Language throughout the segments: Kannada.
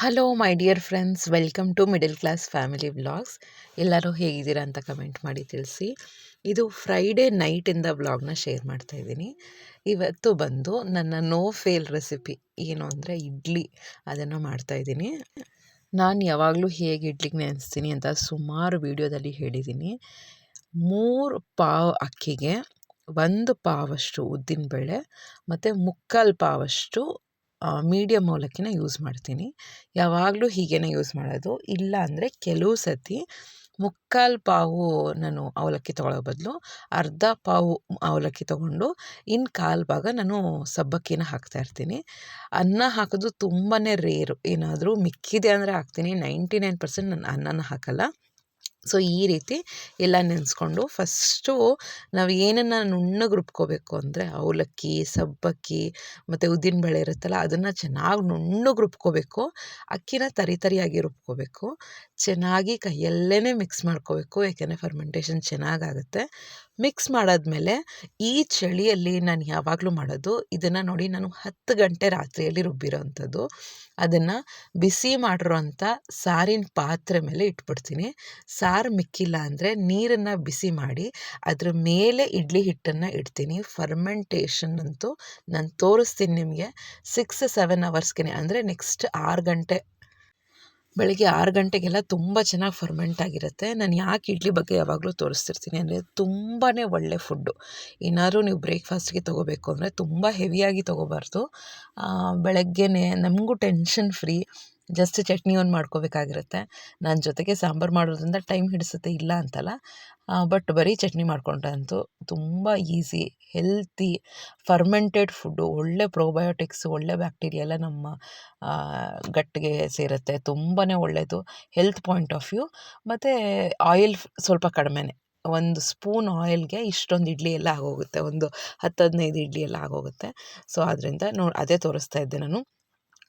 Hello my dear friends welcome to middle class family vlogs ಎಲ್ಲರೂ ಹೇಗಿದ್ದೀರಾ ಅಂತ ಕಮೆಂಟ್ ಮಾಡಿ ತಿಳಿಸಿ. ಇದು ಫ್ರೈಡೇ ನೈಟಿಂದ ವ್ಲಾಗ್ನ ಶೇರ್ ಮಾಡ್ತಾ ಇದ್ದೀನಿ. ಇವತ್ತು ಬಂದು ನನ್ನ ನೋ ಫೇಲ್ ರೆಸಿಪಿ ಏನು ಅಂದರೆ ಇಡ್ಲಿ ಅದನ್ನು ಮಾಡ್ತಾಯಿದ್ದೀನಿ ನಾನು ಯಾವಾಗಲೂ ಹೇಗೆ ಇಡ್ಲಿಗೆ ನೆನೆಸ್ತೀನಿ ಅಂತ ಸುಮಾರು ವೀಡಿಯೋದಲ್ಲಿ ಹೇಳಿದ್ದೀನಿ. ಮೂರು ಪಾವ್ ಅಕ್ಕಿಗೆ ಒಂದು ಪಾವಷ್ಟು ಉದ್ದಿನಬೇಳೆ ಮತ್ತು ಮುಕ್ಕಾಲು ಪಾವಷ್ಟು ಮೀಡಿಯಮ್ ಅವಲಕ್ಕಿನ ಯೂಸ್ ಮಾಡ್ತೀನಿ. ಯಾವಾಗಲೂ ಹೀಗೇನೆ ಯೂಸ್ ಮಾಡೋದು. ಇಲ್ಲ ಅಂದರೆ ಕೆಲವು ಸತಿ ಮುಕ್ಕಾಲು ಪಾವು ನಾನು ಅವಲಕ್ಕಿ ತೊಗೊಳ್ಳೋ ಬದಲು ಅರ್ಧ ಪಾವು ಅವಲಕ್ಕಿ ತೊಗೊಂಡು ಇನ್ನು ಕಾಲು ಭಾಗ ನಾನು ಸಬ್ಬಕ್ಕಿನ ಹಾಕ್ತಾಯಿರ್ತೀನಿ ಅನ್ನ ಹಾಕೋದು ತುಂಬಾ ರೇರು ಏನಾದರೂ ಮಿಕ್ಕಿದೆ ಅಂದರೆ ಹಾಕ್ತೀನಿ. ನೈಂಟಿ ನೈನ್ ಪರ್ಸೆಂಟ್ ನಾನು ಅನ್ನನ ಹಾಕಲ್ಲ. ಸೊ, ಈ ರೀತಿ ಎಲ್ಲ ನೆನೆಸ್ಕೊಂಡು ಫಸ್ಟು ನಾವು ಏನನ್ನು ನುಣ್ಣಗೆ ರುಬ್ಕೋಬೇಕು ಅಂದರೆ ಅವಲಕ್ಕಿ, ಸಬ್ಬಕ್ಕಿ ಮತ್ತು ಉದ್ದಿನಬೇಳೆ ಇರುತ್ತಲ್ಲ, ಅದನ್ನು ಚೆನ್ನಾಗಿ ನುಣ್ಣಗೆ ರುಬ್ಕೋಬೇಕು. ಅಕ್ಕಿನ ತರಿ ತರಿಯಾಗಿ ರುಬ್ಕೋಬೇಕು. ಚೆನ್ನಾಗಿ ಕೈಯಲ್ಲೇ ಮಿಕ್ಸ್ ಮಾಡ್ಕೋಬೇಕು ಯಾಕೆಂದರೆ ಫರ್ಮೆಂಟೇಷನ್ ಚೆನ್ನಾಗಾಗುತ್ತೆ. ಮಿಕ್ಸ್ ಮಾಡಾದಮೇಲೆ ಈ ಚಳಿಯಲ್ಲಿ ನಾನು ಯಾವಾಗಲೂ ಮಾಡೋದು ಇದನ್ನು ನೋಡಿ ನಾನು ಹತ್ತು ಗಂಟೆ ರಾತ್ರಿಯಲ್ಲಿ ರುಬ್ಬಿರೋ ಅಂಥದ್ದು ಅದನ್ನು ಬಿಸಿ ಮಾಡಿರೋಂಥ ಸಾರಿನ ಪಾತ್ರೆ ಮೇಲೆ ಇಟ್ಬಿಡ್ತೀನಿ. ಸಾರು ಮಿಕ್ಕಿಲ್ಲ ಅಂದರೆ ನೀರನ್ನು ಬಿಸಿ ಮಾಡಿ ಅದ್ರ ಮೇಲೆ ಇಡ್ಲಿ ಹಿಟ್ಟನ್ನು ಇಡ್ತೀನಿ. ಫರ್ಮೆಂಟೇಷನ್ ಅಂತೂ ನಾನು ತೋರಿಸ್ತೀನಿ ನಿಮಗೆ. ಸಿಕ್ಸ್ ಸೆವೆನ್ ಅವರ್ಸ್ಗೆ ಅಂದರೆ ನೆಕ್ಸ್ಟ್ ಆರು ಗಂಟೆ ಬೆಳಗ್ಗೆ ಆರು ಗಂಟೆಗೆಲ್ಲ ತುಂಬ ಚೆನ್ನಾಗಿ ಫರ್ಮೆಂಟ್ ಆಗಿರುತ್ತೆ. ನಾನು ಯಾಕೆ ಇಡ್ಲಿ ಬಗ್ಗೆ ಯಾವಾಗಲೂ ತೋರಿಸ್ತಿರ್ತೀನಿ ಅಂದರೆ ತುಂಬಾ ಒಳ್ಳೆ ಫುಡ್ಡು ಏನಾದರೂ ನೀವು ಬ್ರೇಕ್ಫಾಸ್ಟ್ಗೆ ತೊಗೋಬೇಕು ಅಂದರೆ ತುಂಬ ಹೆವಿಯಾಗಿ ತೊಗೋಬಾರ್ದು. ಬೆಳಗ್ಗೆನೇ ನಮಗೂ ಟೆನ್ಷನ್ ಫ್ರೀ ಜಸ್ಟ್ ಚಟ್ನಿ ಒಂದು ಮಾಡ್ಕೋಬೇಕಾಗಿರುತ್ತೆ. ನಾನು ಜೊತೆಗೆ ಸಾಂಬಾರು ಮಾಡೋದ್ರಿಂದ ಟೈಮ್ ಹಿಡಿಸುತ್ತೆ, ಇಲ್ಲ ಅಂತಲ್ಲ. ಬಟ್ ಬರೀ ಚಟ್ನಿ ಮಾಡ್ಕೊಂಡ್ರಂತೂ ತುಂಬ ಈಸಿ, ಹೆಲ್ತಿ, ಫರ್ಮೆಂಟೆಡ್ ಫುಡ್ಡು, ಒಳ್ಳೆ ಪ್ರೋಬಯೋಟಿಕ್ಸ್, ಒಳ್ಳೆ ಬ್ಯಾಕ್ಟೀರಿಯಾ ಎಲ್ಲ ನಮ್ಮ ಗಟ್ಟಿಗೆ ಸೇರುತ್ತೆ ತುಂಬಾ ಒಳ್ಳೆಯದು ಹೆಲ್ತ್ ಪಾಯಿಂಟ್ ಆಫ್ ವ್ಯೂ. ಮತ್ತು ಆಯಿಲ್ ಸ್ವಲ್ಪ ಕಡಿಮೆನೆ, ಒಂದು ಸ್ಪೂನ್ ಆಯಿಲ್ಗೆ ಇಷ್ಟೊಂದು ಇಡ್ಲಿ ಎಲ್ಲ ಆಗೋಗುತ್ತೆ, ಒಂದು ಹತ್ತು ಹದಿನೈದು ಇಡ್ಲಿ ಎಲ್ಲ ಆಗೋಗುತ್ತೆ. ಸೊ ಆದ್ದರಿಂದ ನೋಡಿ ಅದೇ ತೋರಿಸ್ತಾ ಇದ್ದೆ ನಾನು.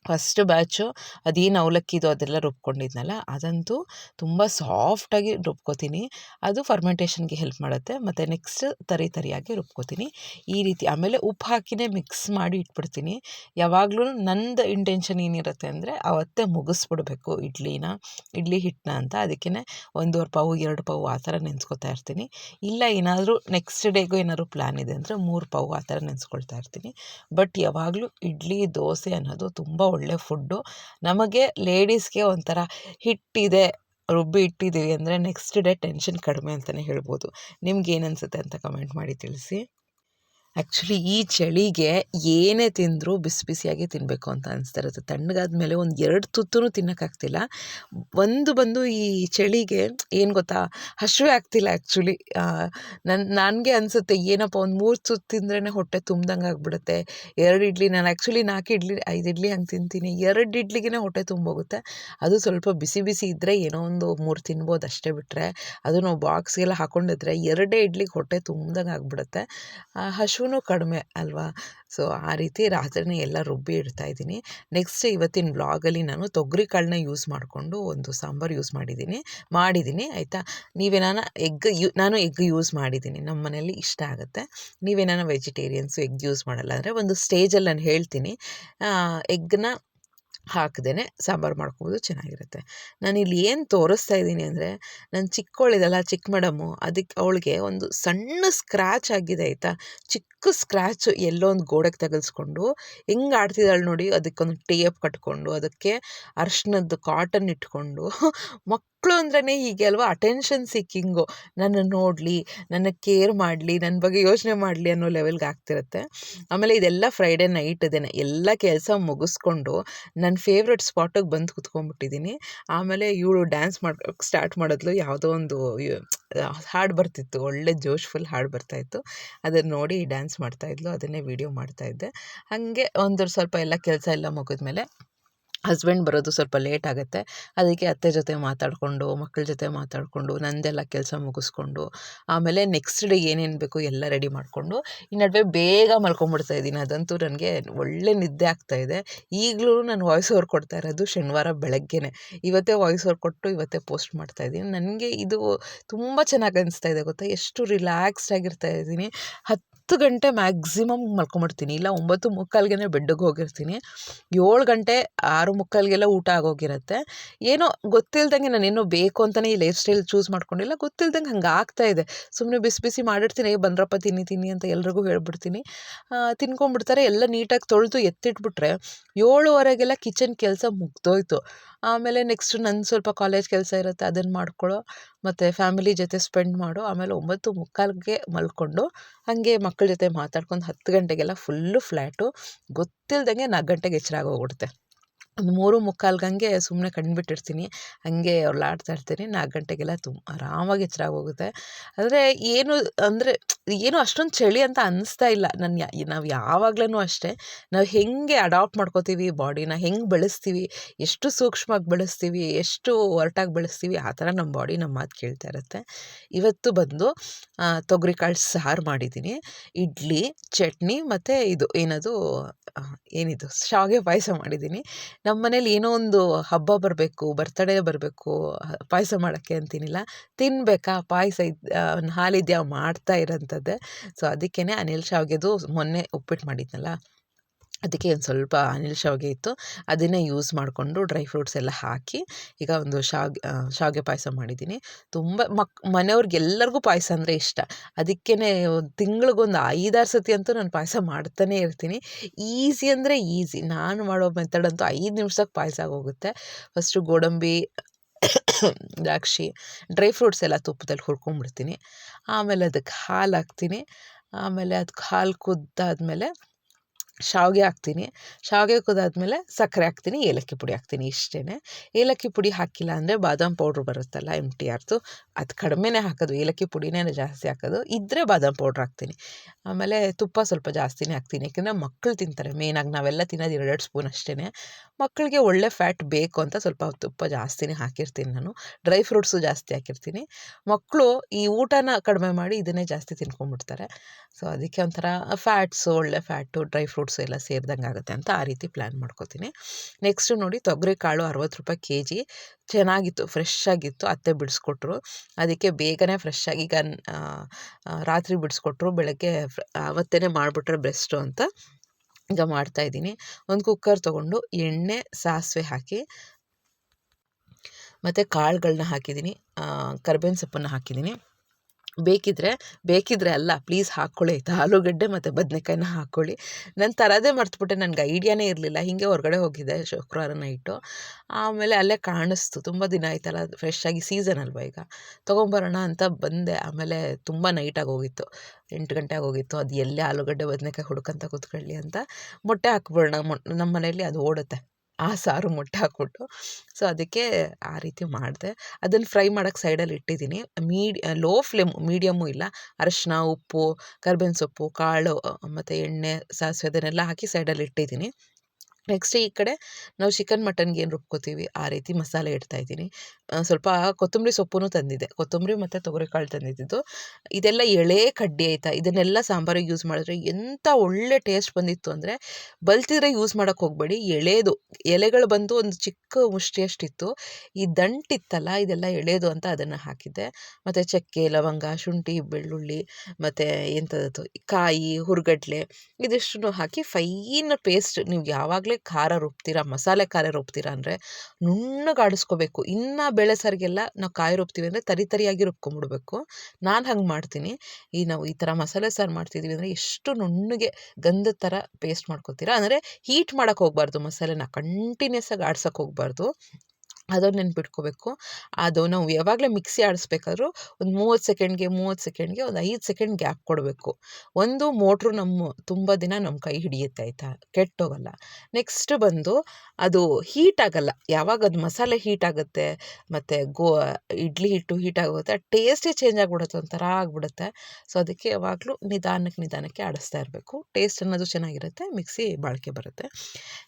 ಫಸ್ಟ್ ಬ್ಯಾಚು ಅದೇನು ಅವಲಕ್ಕಿದು ಅದೆಲ್ಲ ರುಬ್ಕೊಂಡಿದ್ನಲ್ಲ, ಅದಂತೂ ತುಂಬ ಸಾಫ್ಟಾಗಿ ರುಬ್ಕೋತೀನಿ. ಅದು ಫರ್ಮೆಂಟೇಷನ್ಗೆ ಹೆಲ್ಪ್ ಮಾಡುತ್ತೆ, ಮತ್ತು ನೆಕ್ಸ್ಟ್ ತರಿ ತರಿಯಾಗಿ ರುಬ್ಕೋತೀನಿ. ಈ ರೀತಿ ಆಮೇಲೆ ಉಪ್ಪು ಹಾಕಿನೇ ಮಿಕ್ಸ್ ಮಾಡಿ ಇಟ್ಬಿಡ್ತೀನಿ. ಯಾವಾಗಲೂ ನಂದು ಇಂಟೆನ್ಷನ್ ಏನಿರುತ್ತೆ ಅಂದರೆ ಅವತ್ತೇ ಮುಗಿಸ್ಬಿಡ್ಬೇಕು ಇಡ್ಲಿನ, ಇಡ್ಲಿ ಹಿಟ್ಟನ್ನ ಅಂತ. ಅದಕ್ಕೇ ಒಂದೂವರೆ ಪಾವು, ಎರಡು ಪಾವು ಆ ಥರ ನೆನೆಸ್ಕೊತಾ ಇರ್ತೀನಿ. ಇಲ್ಲ ಏನಾದರೂ ನೆಕ್ಸ್ಟ್ ಡೇಗೂ ಏನಾದರೂ ಪ್ಲ್ಯಾನ್ ಇದೆ ಅಂದರೆ ಮೂರು ಪಾವು ಆ ಥರ ನೆನೆಸ್ಕೊಳ್ತಾ ಇರ್ತೀನಿ. ಬಟ್ ಯಾವಾಗಲೂ ಇಡ್ಲಿ, ದೋಸೆ ಅನ್ನೋದು ತುಂಬ ಒಳ್ಳೆ ಫುಡ್ಡು. ನಮಗೆ ಲೇಡೀಸ್ಗೆ ಒಂಥರ ಹಿಟ್ಟಿದೆ, ರುಬ್ಬಿ ಇಟ್ಟಿದ್ದೀವಿ ಅಂದರೆ ನೆಕ್ಸ್ಟ್ ಡೇ ಟೆನ್ಷನ್ ಕಡಿಮೆ ಅಂತಲೇ ಹೇಳ್ಬೋದು. ನಿಮ್ಗೆ ಏನು ಅನಿಸುತ್ತೆ ಅಂತ ಕಮೆಂಟ್ ಮಾಡಿ ತಿಳಿಸಿ. ಆ್ಯಕ್ಚುಲಿ ಈ ಚಳಿಗೆ ಏನೇ ತಿಂದರೂ ಬಿಸಿ ಬಿಸಿಯಾಗಿ ತಿನ್ನಬೇಕು ಅಂತ ಅನಿಸ್ತಾ ಇರುತ್ತೆ ತಣ್ಣಗಾದ ಮೇಲೆ ಒಂದು ಎರಡು ತುತ್ತೂ ತಿನ್ನೋಕ್ಕಾಗ್ತಿಲ್ಲ ಒಂದು ಬಂದು ಈ ಚಳಿಗೆ ಏನು ಗೊತ್ತಾ? ಹಸಿವೆ ಆಗ್ತಿಲ್ಲ ಆ್ಯಕ್ಚುಲಿ ನನ್ನ ನನಗೆ ಅನಿಸುತ್ತೆ ಏನಪ್ಪ ಒಂದು ಮೂರು ತುತ್ತು ತಿಂದ್ರೇ ಹೊಟ್ಟೆ ತುಂಬ್ದಂಗೆ ಆಗಿಬಿಡುತ್ತೆ. ಎರಡು ಇಡ್ಲಿ ನಾನು ಆ್ಯಕ್ಚುಲಿ ನಾಲ್ಕು ಇಡ್ಲಿ, ಐದು ಇಡ್ಲಿ ಹಂಗೆ ತಿಂತೀನಿ. ಎರಡು ಇಡ್ಲಿಗೇ ಹೊಟ್ಟೆ ತುಂಬೋಗುತ್ತೆ. ಅದು ಸ್ವಲ್ಪ ಬಿಸಿ ಬಿಸಿ ಇದ್ದರೆ ಏನೋ ಒಂದು ಮೂರು ತಿನ್ಬೋದು ಅಷ್ಟೇ ಬಿಟ್ಟರೆ ಅದು ನಾವು ಬಾಕ್ಸ್ಗೆಲ್ಲ ಹಾಕೊಂಡಿದ್ರೆ ಎರಡೇ ಇಡ್ಲಿಗೆ ಹೊಟ್ಟೆ ತುಂಬ್ದಂಗೆ ಆಗಿಬಿಡುತ್ತೆ. ಹಶು ಕಡಿಮೆ ಅಲ್ವಾ? ಸೊ, ಆ ರೀತಿ ರಾತ್ರಿನೇ ಎಲ್ಲ ರುಬ್ಬಿ ಇಡ್ತಾ ಇದ್ದೀನಿ. ನೆಕ್ಸ್ಟ್ ಇವತ್ತಿನ ಬ್ಲಾಗಲ್ಲಿ ನಾನು ತೊಗರಿ ಕಾಳನ್ನ ಯೂಸ್ ಮಾಡಿಕೊಂಡು ಒಂದು ಸಾಂಬಾರು ಯೂಸ್ ಮಾಡಿದ್ದೀನಿ. ಮಾಡಿದ್ದೀನಿ, ಆಯಿತಾ? ನೀವೇನಾನ ಎಗ್ ಯು, ನಾನು ಎಗ್ ಯೂಸ್ ಮಾಡಿದ್ದೀನಿ. ನಮ್ಮ ಮನೆಯಲ್ಲಿ ಇಷ್ಟ ಆಗುತ್ತೆ. ನೀವೇನಾನ ವೆಜಿಟೇರಿಯನ್ಸು ಎಗ್ ಯೂಸ್ ಮಾಡಲ್ಲ. ಅಂದರೆ ಒಂದು ಸ್ಟೇಜಲ್ಲಿ ನಾನು ಹೇಳ್ತೀನಿ. ಎಗ್ನ ಹಾಕ್ದೇ ಸಾಂಬಾರು ಮಾಡ್ಕೊಬೋದು, ಚೆನ್ನಾಗಿರುತ್ತೆ. ನಾನು ಇಲ್ಲಿ ಏನು ತೋರಿಸ್ತಾ ಇದ್ದೀನಿ ಅಂದರೆ ನನ್ನ ಚಿಕ್ಕವಳಿದಲ್ಲ ಚಿಕ್ಕ ಮೇಡಮು ಅದಕ್ಕೆ ಅವಳಿಗೆ ಒಂದು ಸಣ್ಣ ಸ್ಕ್ರ್ಯಾಚ್ ಆಗಿದೆ ಆಯಿತಾ? ಚಿಕ್ಕ ಸ್ಕ್ರ್ಯಾಚು ಎಲ್ಲೋ ಒಂದು ಗೋಡೆಗೆ ತಗಲ್ಸ್ಕೊಂಡು ಹೆಂಗೆ ಆಡ್ತಿದ್ದಾಳೆ ನೋಡಿ, ಅದಕ್ಕೊಂದು ಟೇಪ್ ಕಟ್ಕೊಂಡು, ಅದಕ್ಕೆ ಅರ್ಶಿನದ್ದು ಕಾಟನ್ ಇಟ್ಕೊಂಡು ಮಕ್ ಮಕ್ಕಳು ಅಂದ್ರೇ ಹೀಗೆ ಅಲ್ವಾ? ಅಟೆನ್ಷನ್ ಸಿಕ್ಕಿಂಗು ನನ್ನ ನೋಡಲಿ, ನನ್ನ ಕೇರ್ ಮಾಡಲಿ ನನ್ನ ಬಗ್ಗೆ ಯೋಚನೆ ಮಾಡಲಿ ಅನ್ನೋ ಲೆವೆಲ್ಗೆ ಆಗ್ತಿರುತ್ತೆ. ಆಮೇಲೆ ಇದೆಲ್ಲ ಫ್ರೈಡೇ ನೈಟ್ ಇದೇನೆ ಎಲ್ಲ ಕೆಲಸ ಮುಗಿಸ್ಕೊಂಡು ನನ್ನ ಫೇವ್ರೆಟ್ ಸ್ಪಾಟಿಗೆ ಬಂದು ಕುತ್ಕೊಂಡ್ಬಿಟ್ಟಿದ್ದೀನಿ ಆಮೇಲೆ ಇವಳು ಡ್ಯಾನ್ಸ್ ಮಾಡ್ ಸ್ಟಾರ್ಟ್ ಮಾಡಿದ್ಲು. ಯಾವುದೋ ಒಂದು ಹಾಡು ಬರ್ತಿತ್ತು. ಒಳ್ಳೆ ಜೋಶ್ಫುಲ್ ಹಾಡು ಬರ್ತಾಯಿತ್ತು ಅದನ್ನು ನೋಡಿ ಡ್ಯಾನ್ಸ್ ಮಾಡ್ತಾಯಿದ್ಲು ಅದನ್ನೇ ವೀಡಿಯೋ ಮಾಡ್ತಾಯಿದ್ದೆ ಹಾಗೆ ಒಂದು ಸ್ವಲ್ಪ ಎಲ್ಲ ಕೆಲಸ ಎಲ್ಲ ಮುಗಿದ್ಮೇಲೆ ಹಸ್ಬೆಂಡ್ ಬರೋದು ಸ್ವಲ್ಪ ಲೇಟ್ ಆಗುತ್ತೆ. ಅದಕ್ಕೆ ಅತ್ತೆ ಜೊತೆ ಮಾತಾಡಿಕೊಂಡು, ಮಕ್ಕಳ ಜೊತೆ ಮಾತಾಡಿಕೊಂಡು, ನಂದೆಲ್ಲ ಕೆಲಸ ಮುಗಿಸ್ಕೊಂಡು, ಆಮೇಲೆ ನೆಕ್ಸ್ಟ್ ಡೇ ಏನೇನು ಬೇಕು ಎಲ್ಲ ರೆಡಿ ಮಾಡಿಕೊಂಡು, ಈ ನಡುವೆ ಬೇಗ ಮಲ್ಕೊಂಡ್ಬಿಡ್ತಾ ಇದ್ದೀನಿ. ಅದಂತೂ ನನಗೆ ಒಳ್ಳೆ ನಿದ್ದೆ ಆಗ್ತಾ ಇದೆ. ಈಗಲೂ ನಾನು ವಾಯ್ಸ್ ಓವರ್ ಕೊಡ್ತಾ ಇರೋದು ಶನಿವಾರ ಬೆಳಗ್ಗೆನೇ. ಇವತ್ತೇ ವಾಯ್ಸ್ ಓವರ್ ಕೊಟ್ಟು ಇವತ್ತೇ ಪೋಸ್ಟ್ ಮಾಡ್ತಾ ಇದ್ದೀನಿ. ನನಗೆ ಇದು ತುಂಬ ಚೆನ್ನಾಗಿ ಅನಿಸ್ತಾ ಇದೆ ಗೊತ್ತಾ? ಎಷ್ಟು ರಿಲ್ಯಾಕ್ಸ್ಡ್ ಆಗಿರ್ತಾ ಇದ್ದೀನಿ. ಹತ್ತು ಹತ್ತು ಗಂಟೆ ಮ್ಯಾಕ್ಸಿಮಮ್ ಮಲ್ಕೊಂಬಿಡ್ತೀನಿ. ಇಲ್ಲ ಒಂಬತ್ತು ಮುಕ್ಕಾಲ್ಗೆ ಬೆಡ್ಡಿಗೆ ಹೋಗಿರ್ತೀನಿ. ಏಳು ಗಂಟೆ, ಆರು ಮುಕ್ಕಾಲಿಗೆಲ್ಲ ಊಟ ಆಗೋಗಿರುತ್ತೆ. ಏನೋ ಗೊತ್ತಿಲ್ದಂಗೆ ನಾನೇನೋ ಬೇಕು ಅಂತಲೇ ಈ ಲೈಫ್ ಸ್ಟೈಲ್ ಚೂಸ್ ಮಾಡ್ಕೊಂಡಿಲ್ಲ ಗೊತ್ತಿಲ್ದಂಗೆ ಹಂಗೆ ಆಗ್ತಾ ಇದೆ. ಸುಮ್ಮನೆ ಬಿಸಿ ಬಿಸಿ ಮಾಡಿರ್ತೀನಿ, "ಏ ಬಂದ್ರಪ್ಪ ತಿನ್ನಿ ತಿನ್ನಿ ಅಂತ ಎಲ್ರಿಗೂ ಹೇಳ್ಬಿಡ್ತೀನಿ. ತಿನ್ಕೊಂಬಿಡ್ತಾರೆ. ಎಲ್ಲ ನೀಟಾಗಿ ತೊಳೆದು ಎತ್ತಿಟ್ಬಿಟ್ರೆ ಏಳುವರೆಗೆಲ್ಲ ಕಿಚನ್ ಕೆಲಸ ಮುಗ್ದೋಯ್ತು. ಆಮೇಲೆ ನೆಕ್ಸ್ಟ್ ನನ್ನ ಸ್ವಲ್ಪ ಕಾಲೇಜ್ ಕೆಲಸ ಇರುತ್ತೆ ಅದನ್ನು ಮಾಡ್ಕೊಳ್ಳೋ ಮತ್ತು ಫ್ಯಾಮಿಲಿ ಜೊತೆ ಸ್ಪೆಂಡ್ ಮಾಡು, ಆಮೇಲೆ ಒಂಬತ್ತು ಮುಕ್ಕಾಲಿಗೆ ಮಲ್ಕೊಂಡು, ಹಾಗೆ ಮಕ್ಕಳ ಜೊತೆ ಮಾತಾಡ್ಕೊಂಡು ಹತ್ತು ಗಂಟೆಗೆಲ್ಲ ಫುಲ್ಲು ಫ್ಲ್ಯಾಟು ಗೊತ್ತಿಲ್ದಂಗೆ ನಾಲ್ಕು ಗಂಟೆಗೆ ಎಚ್ಚರ ಆಗೋಗ್ಬಿಡುತ್ತೆ ಒಂದು ಮೂರು ಮುಕ್ಕಾಲು ಗಂಗೆ ಸುಮ್ಮನೆ ಕಣ್ಬಿಟ್ಟಿರ್ತೀನಿ. ಹಂಗೆ ಹೊರ್ಳಾಡ್ತಾ ಇರ್ತೀನಿ. ನಾಲ್ಕು ಗಂಟೆಗೆಲ್ಲ ತುಂಬ ಆರಾಮಾಗಿ ಎಚ್ಚರ ಆಗೋಗುತ್ತೆ. ಆದರೆ ಏನು ಅಂದರೆ ಏನು ಅಷ್ಟೊಂದು ಚಳಿ ಅಂತ ಅನ್ನಿಸ್ತಾ ಇಲ್ಲ. ನನ್ನ ನಾವು ಯಾವಾಗ್ಲೂ ಅಷ್ಟೇ. ನಾವು ಹೇಗೆ ಅಡಾಪ್ಟ್ ಮಾಡ್ಕೋತೀವಿ ಬಾಡಿನ, ಹೆಂಗೆ ಬೆಳೆಸ್ತೀವಿ, ಎಷ್ಟು ಸೂಕ್ಷ್ಮವಾಗಿ ಬೆಳೆಸ್ತೀವಿ, ಎಷ್ಟು ಒರಟಾಗಿ ಬೆಳೆಸ್ತೀವಿ, ಆ ಥರ ನಮ್ಮ ಬಾಡಿ ನಮ್ಮ ಮಾತು ಕೇಳ್ತಾ ಇರುತ್ತೆ. ಇವತ್ತು ಬಂದು ತೊಗರಿಕಾಳು ಸಾರು ಮಾಡಿದ್ದೀನಿ. ಇಡ್ಲಿ, ಚಟ್ನಿ ಮತ್ತು ಇದು ಏನದು ಏನಿದು, ಶಾವಿಗೆ ಪಾಯಸ ಮಾಡಿದ್ದೀನಿ. ನಮ್ಮ ಮನೇಲಿ ಏನೋ ಒಂದು ಹಬ್ಬ ಬರಬೇಕು ಬರ್ತಡೇ ಬರಬೇಕು ಪಾಯಸ ಮಾಡೋಕ್ಕೆ ಅಂತೀನಿಲ್ಲ. ತಿನ್ನಬೇಕಾ ಪಾಯಸ ಹಾಲಿದ್ಯಾ? ಮಾಡ್ತಾ ಇರೋಂಥದ್ದೇ. ಸೊ ಅದಕ್ಕೇ ಅನಿಲ್ ಶಾವಿಗೆದು ಮೊನ್ನೆ ಉಪ್ಪಿಟ್ಟು ಮಾಡಿದ್ನಲ್ಲ. ಅದಕ್ಕೆ ಒಂದು ಸ್ವಲ್ಪ ಅನಿಲ್ ಶಾವಿಗೆ ಇತ್ತು. ಅದನ್ನೇ ಯೂಸ್ ಮಾಡಿಕೊಂಡು ಡ್ರೈ ಫ್ರೂಟ್ಸ್ ಎಲ್ಲ ಹಾಕಿ ಈಗ ಒಂದು ಶಾವಿಗೆ ಶಾವಿಗೆ ಪಾಯಸ ಮಾಡಿದ್ದೀನಿ. ತುಂಬ ಮಕ್ ಮನೆಯವ್ರಿಗೆಲ್ಲರಿಗೂ ಪಾಯಸ ಅಂದರೆ ಇಷ್ಟ. ಅದಕ್ಕೇ ತಿಂಗಳಿಗೊಂದು ಐದಾರು ಸತಿ ಅಂತೂ ನಾನು ಪಾಯಸ ಮಾಡ್ತಾನೇ ಇರ್ತೀನಿ. ಈಸಿ ಅಂದರೆ ಈಸಿ. ನಾನು ಮಾಡೋ ಮೆಥಡ್ ಅಂತೂ ಐದು ನಿಮಿಷಕ್ಕೆ ಪಾಯಸ ಆಗೋಗುತ್ತೆ. ಫಸ್ಟು ಗೋಡಂಬಿ, ದ್ರಾಕ್ಷಿ ಡ್ರೈ ಫ್ರೂಟ್ಸ್ ಎಲ್ಲ ತುಪ್ಪದಲ್ಲಿ ಹುರ್ಕೊಂಬಿಡ್ತೀನಿ ಆಮೇಲೆ ಅದಕ್ಕೆ ಹಾಲು ಹಾಕ್ತೀನಿ. ಆಮೇಲೆ ಅದಕ್ಕೆ ಹಾಲು ಕುದ್ದಾದಮೇಲೆ ಶಾವಿಗೆ ಹಾಕ್ತೀನಿ. ಶಾವಿಗೆ ಕುದಾದ್ಮೇಲೆ ಸಕ್ಕರೆ ಹಾಕ್ತೀನಿ, ಏಲಕ್ಕಿ ಪುಡಿ ಹಾಕ್ತೀನಿ ಇಷ್ಟೇ ಏಲಕ್ಕಿ ಪುಡಿ ಹಾಕಿಲ್ಲ ಅಂದರೆ ಬಾದಾಮ್ ಪೌಡ್ರ್ ಬರುತ್ತಲ್ಲ ಎಂ ಟಿ ಆರ್ದು ಅದು ಕಡಿಮೆನೇ ಹಾಕೋದು. ಏಲಕ್ಕಿ ಪುಡಿನೇ ಜಾಸ್ತಿ ಹಾಕೋದು. ಇದ್ದರೆ ಬಾದಾಮ್ ಪೌಡ್ರ್ ಹಾಕ್ತೀನಿ. ಆಮೇಲೆ ತುಪ್ಪ ಸ್ವಲ್ಪ ಜಾಸ್ತಿನೇ ಹಾಕ್ತೀನಿ. ಯಾಕೆಂದರೆ ಮಕ್ಕಳು ತಿಂತಾರೆ. ಮೇನಾಗಿ ನಾವೆಲ್ಲ ತಿನ್ನೋದು ಎರಡೆರಡು ಸ್ಪೂನ್ ಅಷ್ಟೇ ಮಕ್ಕಳಿಗೆ ಒಳ್ಳೆ ಫ್ಯಾಟ್ ಬೇಕು ಅಂತ ಸ್ವಲ್ಪ ತುಪ್ಪ ಜಾಸ್ತಿನೇ ಹಾಕಿರ್ತೀನಿ ನಾನು. ಡ್ರೈ ಫ್ರೂಟ್ಸು ಜಾಸ್ತಿ ಹಾಕಿರ್ತೀನಿ. ಮಕ್ಕಳು ಈ ಊಟನ ಕಡಿಮೆ ಮಾಡಿ ಇದನ್ನೇ ಜಾಸ್ತಿ ತಿನ್ಕೊಂಡ್ಬಿಡ್ತಾರೆ. ಸೊ ಅದಕ್ಕೆ ಒಂಥರ ಫ್ಯಾಟ್ಸು ಒಳ್ಳೆ ಫ್ಯಾಟು ಡ್ರೈ ಫ್ರೂಟ್ಸು ಎಲ್ಲ ಸೇರಿದಂಗೆ ಆಗುತ್ತೆ ಅಂತ ಆ ರೀತಿ ಪ್ಲ್ಯಾನ್ ಮಾಡ್ಕೋತೀನಿ. ನೆಕ್ಸ್ಟು ನೋಡಿ ತೊಗರಿ ಕಾಳು ಅರವತ್ತು ರೂಪಾಯಿ ಕೆ ಜಿ ಚೆನ್ನಾಗಿತ್ತು, ಫ್ರೆಶ್ ಆಗಿತ್ತು, ಅತ್ತೆ ಬಿಡಿಸ್ಕೊಟ್ರು. ಅದಕ್ಕೆ ಬೇಗನೆ ಫ್ರೆಶ್ ಆಗಿ ಈಗ ರಾತ್ರಿ ಬಿಡಿಸ್ಕೊಟ್ರು, ಬೆಳಗ್ಗೆ ಆವತ್ತೇ ಮಾಡಿಬಿಟ್ರೆ ಬೆಸ್ಟು ಅಂತ ಈಗ ಮಾಡ್ತಾಯಿದ್ದೀನಿ ಒಂದು ಕುಕ್ಕರ್ ತೊಗೊಂಡು ಎಣ್ಣೆ, ಸಾಸಿವೆ ಹಾಕಿ, ಮತ್ತು ಕಾಳುಗಳನ್ನ ಹಾಕಿದ್ದೀನಿ. ಕರ್ಬೇವಿನ ಸೊಪ್ಪನ್ನು ಹಾಕಿದ್ದೀನಿ. ಬೇಕಿದ್ದರೆ ಬೇಕಿದ್ದರೆ ಅಲ್ಲ ಪ್ಲೀಸ್ ಹಾಕ್ಕೊಳ್ಳಿ ಆಯಿತಾ? ಆಲೂಗಡ್ಡೆ ಮತ್ತು ಬದನೇಕಾಯಿನ ಹಾಕ್ಕೊಳ್ಳಿ ನಾನು ತರೋದೇ ಮರ್ತುಬಿಟ್ಟೆ, ನನಗೆ ಐಡಿಯಾನೇ ಇರಲಿಲ್ಲ. ಹೀಗೆ ಹೊರಗಡೆ ಹೋಗಿದ್ದೆ ಶುಕ್ರವಾರ ನೈಟು ಆಮೇಲೆ ಅಲ್ಲೇ ಕಾಣಿಸ್ತು. ತುಂಬ ದಿನ ಆಯ್ತಲ್ಲ ಫ್ರೆಶ್ ಆಗಿ ಸೀಸನ್ ಅಲ್ವಾ ಈಗ? ತೊಗೊಂಬರೋಣ ಅಂತ ಬಂದೆ. ಆಮೇಲೆ ತುಂಬ ನೈಟಾಗಿ ಹೋಗಿತ್ತು. ಎಂಟು ಗಂಟೆ ಹೋಗಿತ್ತು. ಅದು ಎಲ್ಲೇ ಆಲೂಗಡ್ಡೆ, ಬದನೆಕಾಯಿ ಹುಡ್ಕಂತ ಕೂತ್ಕೊಳ್ಳಿ ಅಂತ. ಮೊಟ್ಟೆ ಹಾಕ್ಬಿಡೋಣ. ಮೊ ನಮ್ಮ ಮನೇಲಿ ಅದು ಓಡುತ್ತೆ. ಆ ಸಾರು ಮೊಟ್ಟೆ ಹಾಕ್ಬಿಟ್ಟು. ಸೊ, ಅದಕ್ಕೆ ಆ ರೀತಿ ಮಾಡಿದೆ. ಅದನ್ನು ಫ್ರೈ ಮಾಡೋಕ್ಕೆ ಸೈಡಲ್ಲಿ ಇಟ್ಟಿದ್ದೀನಿ. ಮೀಡಿ, ಲೋ ಫ್ಲೇಮ್, ಮೀಡಿಯಮ್ಮು ಇಲ್ಲ. ಅರಶಿನ, ಉಪ್ಪು, ಕರ್ಬೇವಿನ ಸೊಪ್ಪು, ಕಾಳು ಮತ್ತು ಎಣ್ಣೆ, ಸಾಸಿವೆ ಅದನ್ನೆಲ್ಲ ಹಾಕಿ ಸೈಡಲ್ಲಿ ಇಟ್ಟಿದ್ದೀನಿ. ನೆಕ್ಸ್ಟ್ ಈ ಕಡೆ ನಾವು ಚಿಕನ್ ಮಟನ್ಗೆ ಏನು ರುಬ್ಕೋತೀವಿ? ಆ ರೀತಿ ಮಸಾಲೆ ಇಡ್ತಾ ಇದ್ದೀನಿ. ಸ್ವಲ್ಪ ಕೊತ್ತಂಬರಿ ಸೊಪ್ಪು ತಂದಿದ್ದೆ. ಕೊತ್ತಂಬರಿ ಮತ್ತು ತೊಗರಿಕಾಳು ತಂದಿದ್ದು ಇದೆಲ್ಲ ಎಳೆ ಕಡ್ಡಿ ಆಯಿತಾ? ಇದನ್ನೆಲ್ಲ ಸಾಂಬಾರಿಗೆ ಯೂಸ್ ಮಾಡಿದ್ರೆ ಎಂಥ ಒಳ್ಳೆ ಟೇಸ್ಟ್ ಬಂದಿತ್ತು ಅಂದರೆ ಬಲ್ತಿದ್ರೆ ಯೂಸ್ ಮಾಡೋಕ್ಕೆ ಹೋಗಬೇಡಿ. ಎಳೆದು, ಎಲೆಗಳು ಬಂದು ಒಂದು ಚಿಕ್ಕ ಮುಷ್ಟಿಯಷ್ಟಿತ್ತು ಈ ದಂಟಿತ್ತಲ್ಲ, ಇದೆಲ್ಲ ಎಳೆದು ಅಂತ ಅದನ್ನು ಹಾಕಿದ್ದೆ. ಮತ್ತು ಚಕ್ಕೆ, ಲವಂಗ, ಶುಂಠಿ, ಬೆಳ್ಳುಳ್ಳಿ, ಮತ್ತು ಎಂಥದ್ದು ಕಾಯಿ, ಹುರ್ಗಡ್ಲೆ, ಇದಿಷ್ಟನ್ನು ಹಾಕಿ ಫೈನ್ ಪೇಸ್ಟ್ ನೀವು ಯಾವಾಗಲೇ ಖಾರ ರುಬ್ತೀರಾ, ಮಸಾಲೆ ಖಾರ ರುಬ್ತೀರಾ ಅಂದರೆ ನುಣ್ಣಗೆ ಆಡಿಸ್ಕೋಬೇಕು ಇನ್ನು ಬೇಳೆ ಸಾರಿಗೆಲ್ಲ ನಾವು ಕಾಯಿ ರುಬ್ತೀವಿ ಅಂದರೆ ತರಿ ತರಿಯಾಗಿ ರುಬ್ಕೊಂಬಿಡ್ಬೇಕು. ನಾನು ಹಂಗೆ ಮಾಡ್ತೀನಿ. ಈ ನಾವು ಈ ಥರ ಮಸಾಲೆ ಸಾರು ಮಾಡ್ತಿದ್ದೀವಿ ಅಂದರೆ ಎಷ್ಟು ನುಣ್ಣಗೆ ಗಂಧದ ಥರ ಪೇಸ್ಟ್ ಮಾಡ್ಕೊತೀರಾ? ಅಂದರೆ ಹೀಟ್ ಮಾಡೋಕ್ಕೆ ಹೋಗ್ಬಾರ್ದು ಮಸಾಲೆನ. ಕಂಟಿನ್ಯೂಸ್ ಆಗಿ ಆಡ್ಸೋಕ್ಕೆ ಹೋಗ್ಬಾರ್ದು. ಅದನ್ನು ನೆನ್ಪಿಟ್ಕೋಬೇಕು. ಅದು ನಾವು ಯಾವಾಗಲೇ ಮಿಕ್ಸಿ ಆಡಿಸ್ಬೇಕಾದ್ರೂ ಒಂದು ಮೂವತ್ತು ಸೆಕೆಂಡ್ಗೆ ಮೂವತ್ತು ಸೆಕೆಂಡ್ಗೆ ಒಂದು ಐದು ಸೆಕೆಂಡ್ ಗ್ಯಾಪ್ ಕೊಡಬೇಕು. ಒಂದು ಮೋಟ್ರು ನಮ್ಮ ತುಂಬ ದಿನ ನಮ್ಮ ಕೈ ಹಿಡಿಯುತ್ತೆ ಆಯಿತಾ? ಕೆಟ್ಟೋಗಲ್ಲ. ನೆಕ್ಸ್ಟ್ ಬಂದು ಅದು ಹೀಟ್ ಆಗಲ್ಲ. ಯಾವಾಗ ಅದು ಮಸಾಲೆ ಹೀಟ್ ಆಗುತ್ತೆ, ಮತ್ತು ಗೋ ಇಡ್ಲಿ ಹಿಟ್ಟು ಹೀಟ್ ಆಗುತ್ತೆ ಟೇಸ್ಟೇ ಚೇಂಜ್ ಆಗಿಬಿಡುತ್ತೆ, ಒಂಥರ ಆಗಿಬಿಡುತ್ತೆ. ಸೊ, ಅದಕ್ಕೆ ಯಾವಾಗಲೂ ನಿಧಾನಕ್ಕೆ ನಿಧಾನಕ್ಕೆ ಆಡಿಸ್ತಾ ಇರಬೇಕು. ಟೇಸ್ಟ್ ಅನ್ನೋದು ಚೆನ್ನಾಗಿರುತ್ತೆ, ಮಿಕ್ಸಿ ಬಾಳಿಕೆ ಬರುತ್ತೆ.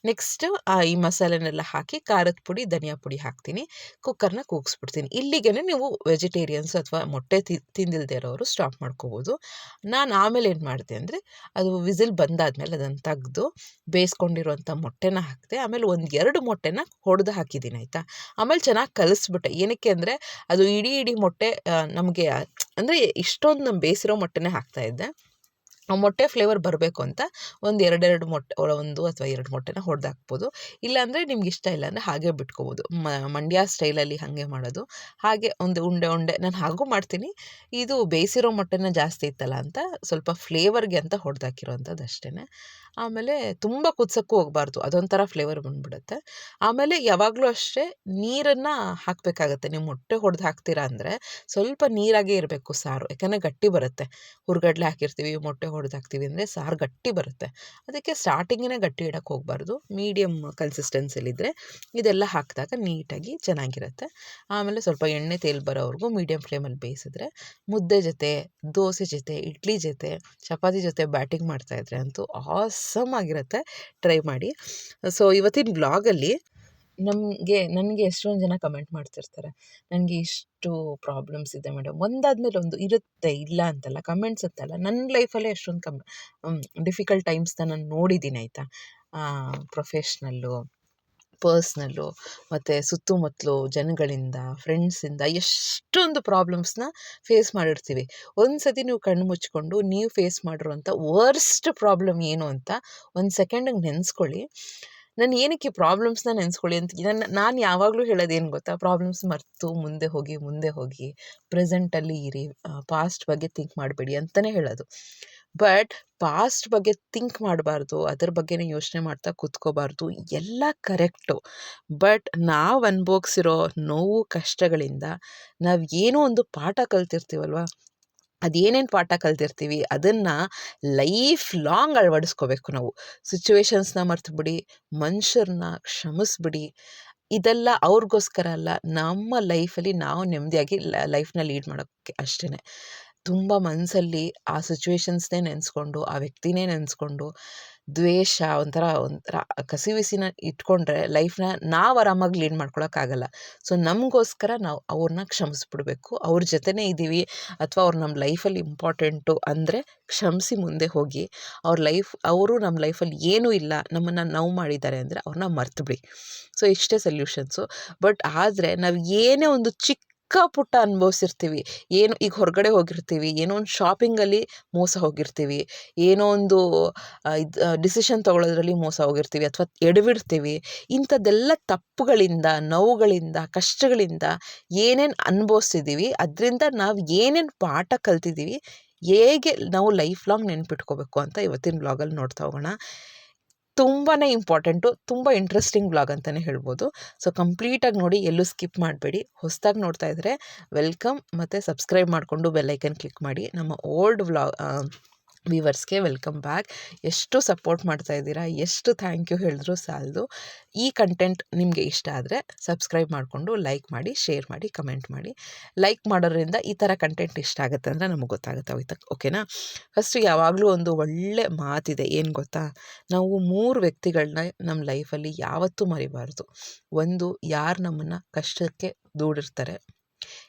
ನೆಕ್ಸ್ಟ್ ಈ ಮಸಾಲೆನೆಲ್ಲ ಹಾಕಿ, ಖಾರದ ಪುಡಿ, ಧನಿಯಾ ಪುಡಿ ಹಾಕಿ. ಹಾಕ್ತೀನಿ. ಕುಕ್ಕರ್ನ ಕೂಗಿಸ್ಬಿಡ್ತೀನಿ. ಇಲ್ಲಿಗೆ ನೀವು ವೆಜಿಟೇರಿಯನ್ಸ್ ಅಥವಾ ಮೊಟ್ಟೆ ತಿ ತಿಂದಿಲ್ಲದೆ ಇರೋರು ಸ್ಟಾಪ್ ಮಾಡ್ಕೋಬೋದು. ನಾನು ಆಮೇಲೆ ಏನು ಮಾಡಿದೆ ಅಂದರೆ, ಅದು ವಿಸಿಲ್ ಬಂದಾದಮೇಲೆ ಅದನ್ನು ತೆಗೆದು ಬೇಯಿಸ್ಕೊಂಡಿರುವಂಥ ಮೊಟ್ಟೆನ ಹಾಕಿದೆ, ಆಮೇಲೆ ಒಂದು ಎರಡು ಮೊಟ್ಟೆನ ಹೊಡೆದು ಹಾಕಿದ್ದೀನಿ ಆಯಿತಾ. ಆಮೇಲೆ ಚೆನ್ನಾಗಿ ಕಲಿಸ್ಬಿಟ್ಟೆ. ಏನಕ್ಕೆ ಅಂದರೆ, ಅದು ಇಡೀ ಇಡೀ ಮೊಟ್ಟೆ ನಮಗೆ, ಅಂದರೆ ಇಷ್ಟೊಂದು ನಮ್ಮ ಬೇಯಿಸಿರೋ ಮೊಟ್ಟೆನೇ ಹಾಕ್ತಾಯಿದ್ದೆ ಮೊಟ್ಟೆ ಫ್ಲೇವರ್ ಬರಬೇಕು ಅಂತ ಒಂದು ಎರಡೆರಡು ಮೊಟ್ಟೆ ಒಂದು ಅಥವಾ ಎರಡು ಮೊಟ್ಟೆನ ಹೊಡೆದು ಹಾಕ್ಬೋದು ಇಲ್ಲಾಂದರೆ ನಿಮ್ಗೆ ಇಷ್ಟ ಇಲ್ಲ ಅಂದರೆ ಹಾಗೆ ಬಿಟ್ಕೋಬೋದು. ಮಂಡ್ಯ ಸ್ಟೈಲಲ್ಲಿ ಹಾಗೆ ಮಾಡೋದು. ಹಾಗೆ ಒಂದು ಉಂಡೆ ಉಂಡೆ, ನಾನು ಹಾಗೂ ಮಾಡ್ತೀನಿ. ಇದು ಬೇಯಿಸಿರೋ ಮೊಟ್ಟೆನ ಜಾಸ್ತಿ ಇತ್ತಲ್ಲ ಅಂತ ಸ್ವಲ್ಪ ಫ್ಲೇವರ್ಗೆ ಅಂತ ಹೊಡೆದಾಕಿರೋವಂಥದ್ದು ಅಷ್ಟೇ ಆಮೇಲೆ ತುಂಬ ಕುದ್ಸೋಕ್ಕೂ ಹೋಗಬಾರ್ದು. ಅದೊಂಥರ ಫ್ಲೇವರ್ ಬಂದ್ಬಿಡುತ್ತೆ. ಆಮೇಲೆ ಯಾವಾಗಲೂ ಅಷ್ಟೇ ನೀರನ್ನು ಹಾಕಬೇಕಾಗತ್ತೆ. ನೀವು ಮೊಟ್ಟೆ ಹೊಡೆದು ಹಾಕ್ತೀರಾ ಅಂದರೆ ಸ್ವಲ್ಪ ನೀರಾಗೇ ಇರಬೇಕು ಸಾರು. ಯಾಕಂದರೆ ಗಟ್ಟಿ ಬರುತ್ತೆ. ಹುರ್ಗಡ್ಲೆ ಹಾಕಿರ್ತೀವಿ, ಮೊಟ್ಟೆ ಹೊಡೆದು ಹಾಕ್ತೀವಿ ಅಂದರೆ ಸಾರು ಗಟ್ಟಿ ಬರುತ್ತೆ. ಅದಕ್ಕೆ ಸ್ಟಾರ್ಟಿಂಗೇ ಗಟ್ಟಿ ಇಡೋಕ್ಕೆ ಹೋಗಬಾರ್ದು. ಮೀಡಿಯಮ್ ಕನ್ಸಿಸ್ಟೆನ್ಸಿಲಿದ್ದರೆ ಇದೆಲ್ಲ ಹಾಕಿದಾಗ ನೀಟಾಗಿ ಚೆನ್ನಾಗಿರುತ್ತೆ. ಆಮೇಲೆ ಸ್ವಲ್ಪ ಎಣ್ಣೆ ತೇಲ್ ಬರೋವರೆಗೂ ಮೀಡಿಯಮ್ ಫ್ಲೇಮಲ್ಲಿ ಬೇಯಿಸಿದ್ರೆ ಮುದ್ದೆ ಜೊತೆ, ದೋಸೆ ಜೊತೆ, ಇಡ್ಲಿ ಜೊತೆ, ಚಪಾತಿ ಜೊತೆ ಬ್ಯಾಟಿಂಗ್ ಮಾಡ್ತಾಯಿದ್ರೆ ಅಂತೂ ಆಸಮ್ ಆಗಿರುತ್ತೆ. ಟ್ರೈ ಮಾಡಿ. ಸೊ ಇವತ್ತಿನ ಬ್ಲಾಗಲ್ಲಿ ನಮಗೆ, ನನಗೆ ಎಷ್ಟೊಂದು ಜನ ಕಮೆಂಟ್ ಮಾಡ್ತಿರ್ತಾರೆ ನನಗೆ ಇಷ್ಟು ಪ್ರಾಬ್ಲಮ್ಸ್ ಇದೆ ಮೇಡಮ್ ಒಂದಾದ್ಮೇಲೆ ಒಂದು ಇರುತ್ತೆ, ಇಲ್ಲ ಅಂತಲ್ಲ ಕಮೆಂಟ್ಸ್ ಅಂತಲ್ಲ ನನ್ನ ಲೈಫಲ್ಲೇ ಎಷ್ಟೊಂದು ಕಮ್ ಡಿಫಿಕಲ್ಟ್ ಟೈಮ್ಸ್ನ ನಾನು ನೋಡಿದ್ದೀನಿ ಆಯಿತಾ? ಪ್ರೊಫೆಷ್ನಲ್ಲು ಪರ್ಸ್ನಲ್ಲು ಮತ್ತು ಸುತ್ತಮುತ್ತಲು ಜನಗಳಿಂದ ಫ್ರೆಂಡ್ಸಿಂದ ಎಷ್ಟೊಂದು ಪ್ರಾಬ್ಲಮ್ಸ್ನ ಫೇಸ್ ಮಾಡಿರ್ತೀವಿ. ಒಂದು ಸತಿ ನೀವು ಕಣ್ಣು ಮುಚ್ಕೊಂಡು, ನೀವು ಫೇಸ್ ಮಾಡಿರುವಂಥ ವರ್ಸ್ಟ್ ಪ್ರಾಬ್ಲಮ್ ಏನು? ಅಂತ ಒಂದು ಸೆಕೆಂಡಿಗೆ ನೆನೆಸ್ಕೊಳ್ಳಿ. ನಾನು ಏನಕ್ಕೆ ಪ್ರಾಬ್ಲಮ್ಸ್ನ ನೆನೆಸ್ಕೊಳ್ಳಿ ಅಂತ ನನ್ನ ನಾನು ಯಾವಾಗಲೂ ಹೇಳೋದೇನು ಗೊತ್ತಾ? ಪ್ರಾಬ್ಲಮ್ಸ್ ಮರೆತು, ಮುಂದೆ ಹೋಗಿ ಮುಂದೆ ಹೋಗಿ, ಪ್ರೆಸೆಂಟಲ್ಲಿ ಇರಿ ಪಾಸ್ಟ್ ಬಗ್ಗೆ ಥಿಂಕ್ ಮಾಡಬೇಡಿ ಅಂತಲೇ ಹೇಳೋದು. ಬಟ್ ಪಾಸ್ಟ್ ಬಗ್ಗೆ ಥಿಂಕ್ ಮಾಡಬಾರ್ದು, ಅದ್ರ ಬಗ್ಗೆನೇ ಯೋಚನೆ ಮಾಡ್ತಾ ಕೂತ್ಕೋಬಾರ್ದು, ಎಲ್ಲ ಕರೆಕ್ಟು. ಬಟ್ ನಾವು ಅನ್ಭೋಗ್ಸಿರೋ ನೋವು, ಕಷ್ಟಗಳಿಂದ ನಾವು ಏನೋ ಒಂದು ಪಾಠ ಕಲ್ತಿರ್ತೀವಲ್ವ? ಅದೇನೇನು ಪಾಠ ಕಲ್ತಿರ್ತೀವಿ ಅದನ್ನು ಲೈಫ್ ಲಾಂಗ್ ಅಳವಡಿಸ್ಕೋಬೇಕು ನಾವು. ಸಿಚುವೇಶನ್ಸ್ನ ಮರ್ತುಬಿಡಿ, ಮನುಷ್ಯರನ್ನ ಕ್ಷಮಿಸ್ಬಿಡಿ. ಇದೆಲ್ಲ ಅವ್ರಿಗೋಸ್ಕರ ಅಲ್ಲ, ನಮ್ಮ ಲೈಫಲ್ಲಿ ನಾವು ನೆಮ್ಮದಿಯಾಗಿ ಲೈಫ್ನ ಲೀಡ್ ಮಾಡೋಕ್ಕೆ ಅಷ್ಟೇ ತುಂಬ ಮನಸ್ಸಲ್ಲಿ ಆ ಸಿಚುವೇಶನ್ಸ್ನೇ ನೆನೆಸ್ಕೊಂಡು, ಆ ವ್ಯಕ್ತಿನೇ ನೆನೆಸ್ಕೊಂಡು ದ್ವೇಷ ಒಂಥರ ಒಂಥರ ಕಸಿವಿಸಿನ ಇಟ್ಕೊಂಡ್ರೆ ಲೈಫ್ನ ನಾವು ಆರಾಮಾಗಿ ಲೀಡ್ ಮಾಡ್ಕೊಳಕ್ಕಾಗಲ್ಲ. ಸೊ, ನಮಗೋಸ್ಕರ ನಾವು ಅವ್ರನ್ನ ಕ್ಷಮಿಸ್ಬಿಡ್ಬೇಕು. ಅವ್ರ ಜೊತೆನೇ ಇದ್ದೀವಿ ಅಥವಾ ಅವ್ರು ನಮ್ಮ ಲೈಫಲ್ಲಿ ಇಂಪಾರ್ಟೆಂಟು ಅಂದರೆ ಕ್ಷಮಿಸಿ ಮುಂದೆ ಹೋಗಿ ಅವ್ರ ಲೈಫ್, ಅವರು ನಮ್ಮ ಲೈಫಲ್ಲಿ ಏನೂ ಇಲ್ಲ, ನಮ್ಮನ್ನು ನೋವು ಮಾಡಿದ್ದಾರೆ ಅಂದರೆ ಅವ್ರನ್ನ ಮರ್ತುಬಿಡಿ. ಸೊ, ಇಷ್ಟೇ ಸೊಲ್ಯೂಷನ್ಸು. ಬಟ್ ಆದರೆ ನಾವು ಏನೇ ಒಂದು ಚಿಕ್ಕ ಚಿಕ್ಕ ಪುಟ್ಟ ಅನುಭವಿಸಿರ್ತೀವಿ. ಏನು ಈಗ ಹೊರಗಡೆ ಹೋಗಿರ್ತೀವಿ, ಏನೋ ಒಂದು ಶಾಪಿಂಗಲ್ಲಿ ಮೋಸ ಹೋಗಿರ್ತೀವಿ, ಏನೋ ಒಂದು ಡಿಸಿಷನ್ ತೊಗೊಳೋದ್ರಲ್ಲಿ ಮೋಸ ಹೋಗಿರ್ತೀವಿ ಅಥವಾ ಎಡವಿಡ್ತೀವಿ. ಇಂಥದ್ದೆಲ್ಲ ತಪ್ಪುಗಳಿಂದ, ನೋವುಗಳಿಂದ, ಕಷ್ಟಗಳಿಂದ ಏನೇನು ಅನುಭವಿಸ್ತಿದ್ದೀವಿ, ಅದರಿಂದ ನಾವು ಏನೇನು ಪಾಠ ಕಲ್ತಿದ್ದೀವಿ, ಹೇಗೆ ನಾವು ಲೈಫ್ ಲಾಂಗ್ ನೆನ್ಪಿಟ್ಕೋಬೇಕು ಅಂತ ಇವತ್ತಿನ ಬ್ಲಾಗಲ್ಲಿ ನೋಡ್ತಾ ಹೋಗೋಣ. ತುಂಬಾ ಇಂಪಾರ್ಟೆಂಟು ತುಂಬ ಇಂಟ್ರೆಸ್ಟಿಂಗ್ ಬ್ಲಾಗ್ ಅಂತಲೇ ಹೇಳ್ಬೋದು. ಸೊ ಕಂಪ್ಲೀಟಾಗಿ ನೋಡಿ, ಎಲ್ಲೂ ಸ್ಕಿಪ್ ಮಾಡಬೇಡಿ. ಹೊಸದಾಗಿ ನೋಡ್ತಾ ಇದ್ದರೆ ವೆಲ್ಕಮ್ ಮತ್ತು ಸಬ್ಸ್ಕ್ರೈಬ್ ಮಾಡಿಕೊಂಡು ಬೆಲ್ಲೈಕನ್ ಕ್ಲಿಕ್ ಮಾಡಿ. ನಮ್ಮ ಓಲ್ಡ್ ವ್ಲಾಗ್ ವೀವರ್ಸ್ಗೆ ವೆಲ್ಕಮ್ ಬ್ಯಾಕ್. ಎಷ್ಟು ಸಪೋರ್ಟ್ ಮಾಡ್ತಾ ಇದ್ದೀರಾ, ಎಷ್ಟು ಥ್ಯಾಂಕ್ ಯು ಹೇಳಿದ್ರು ಸಾಲದು. ಈ ಕಂಟೆಂಟ್ ನಿಮಗೆ ಇಷ್ಟ ಆದರೆ ಸಬ್ಸ್ಕ್ರೈಬ್ ಮಾಡಿಕೊಂಡು ಲೈಕ್ ಮಾಡಿ, ಶೇರ್ ಮಾಡಿ, ಕಮೆಂಟ್ ಮಾಡಿ. ಲೈಕ್ ಮಾಡೋದ್ರಿಂದ ಈ ಥರ ಕಂಟೆಂಟ್ ಇಷ್ಟ ಆಗುತ್ತೆ ಅಂದರೆ ನಮಗೆ ಗೊತ್ತಾಗುತ್ತೆ ಹೋಯ್ತಾ ಓಕೆನಾ? ಫಸ್ಟು ಯಾವಾಗಲೂ ಒಂದು ಒಳ್ಳೆ ಮಾತಿದೆ, ಏನು ಗೊತ್ತಾ? ನಾವು ಮೂರು ವ್ಯಕ್ತಿಗಳನ್ನ ನಮ್ಮ ಲೈಫಲ್ಲಿ ಯಾವತ್ತೂ ಮರಿಬಾರ್ದು. ಒಂದು ಯಾರು ನಮ್ಮನ್ನು ಕಷ್ಟಕ್ಕೆ ದೂಡಿರ್ತಾರೆ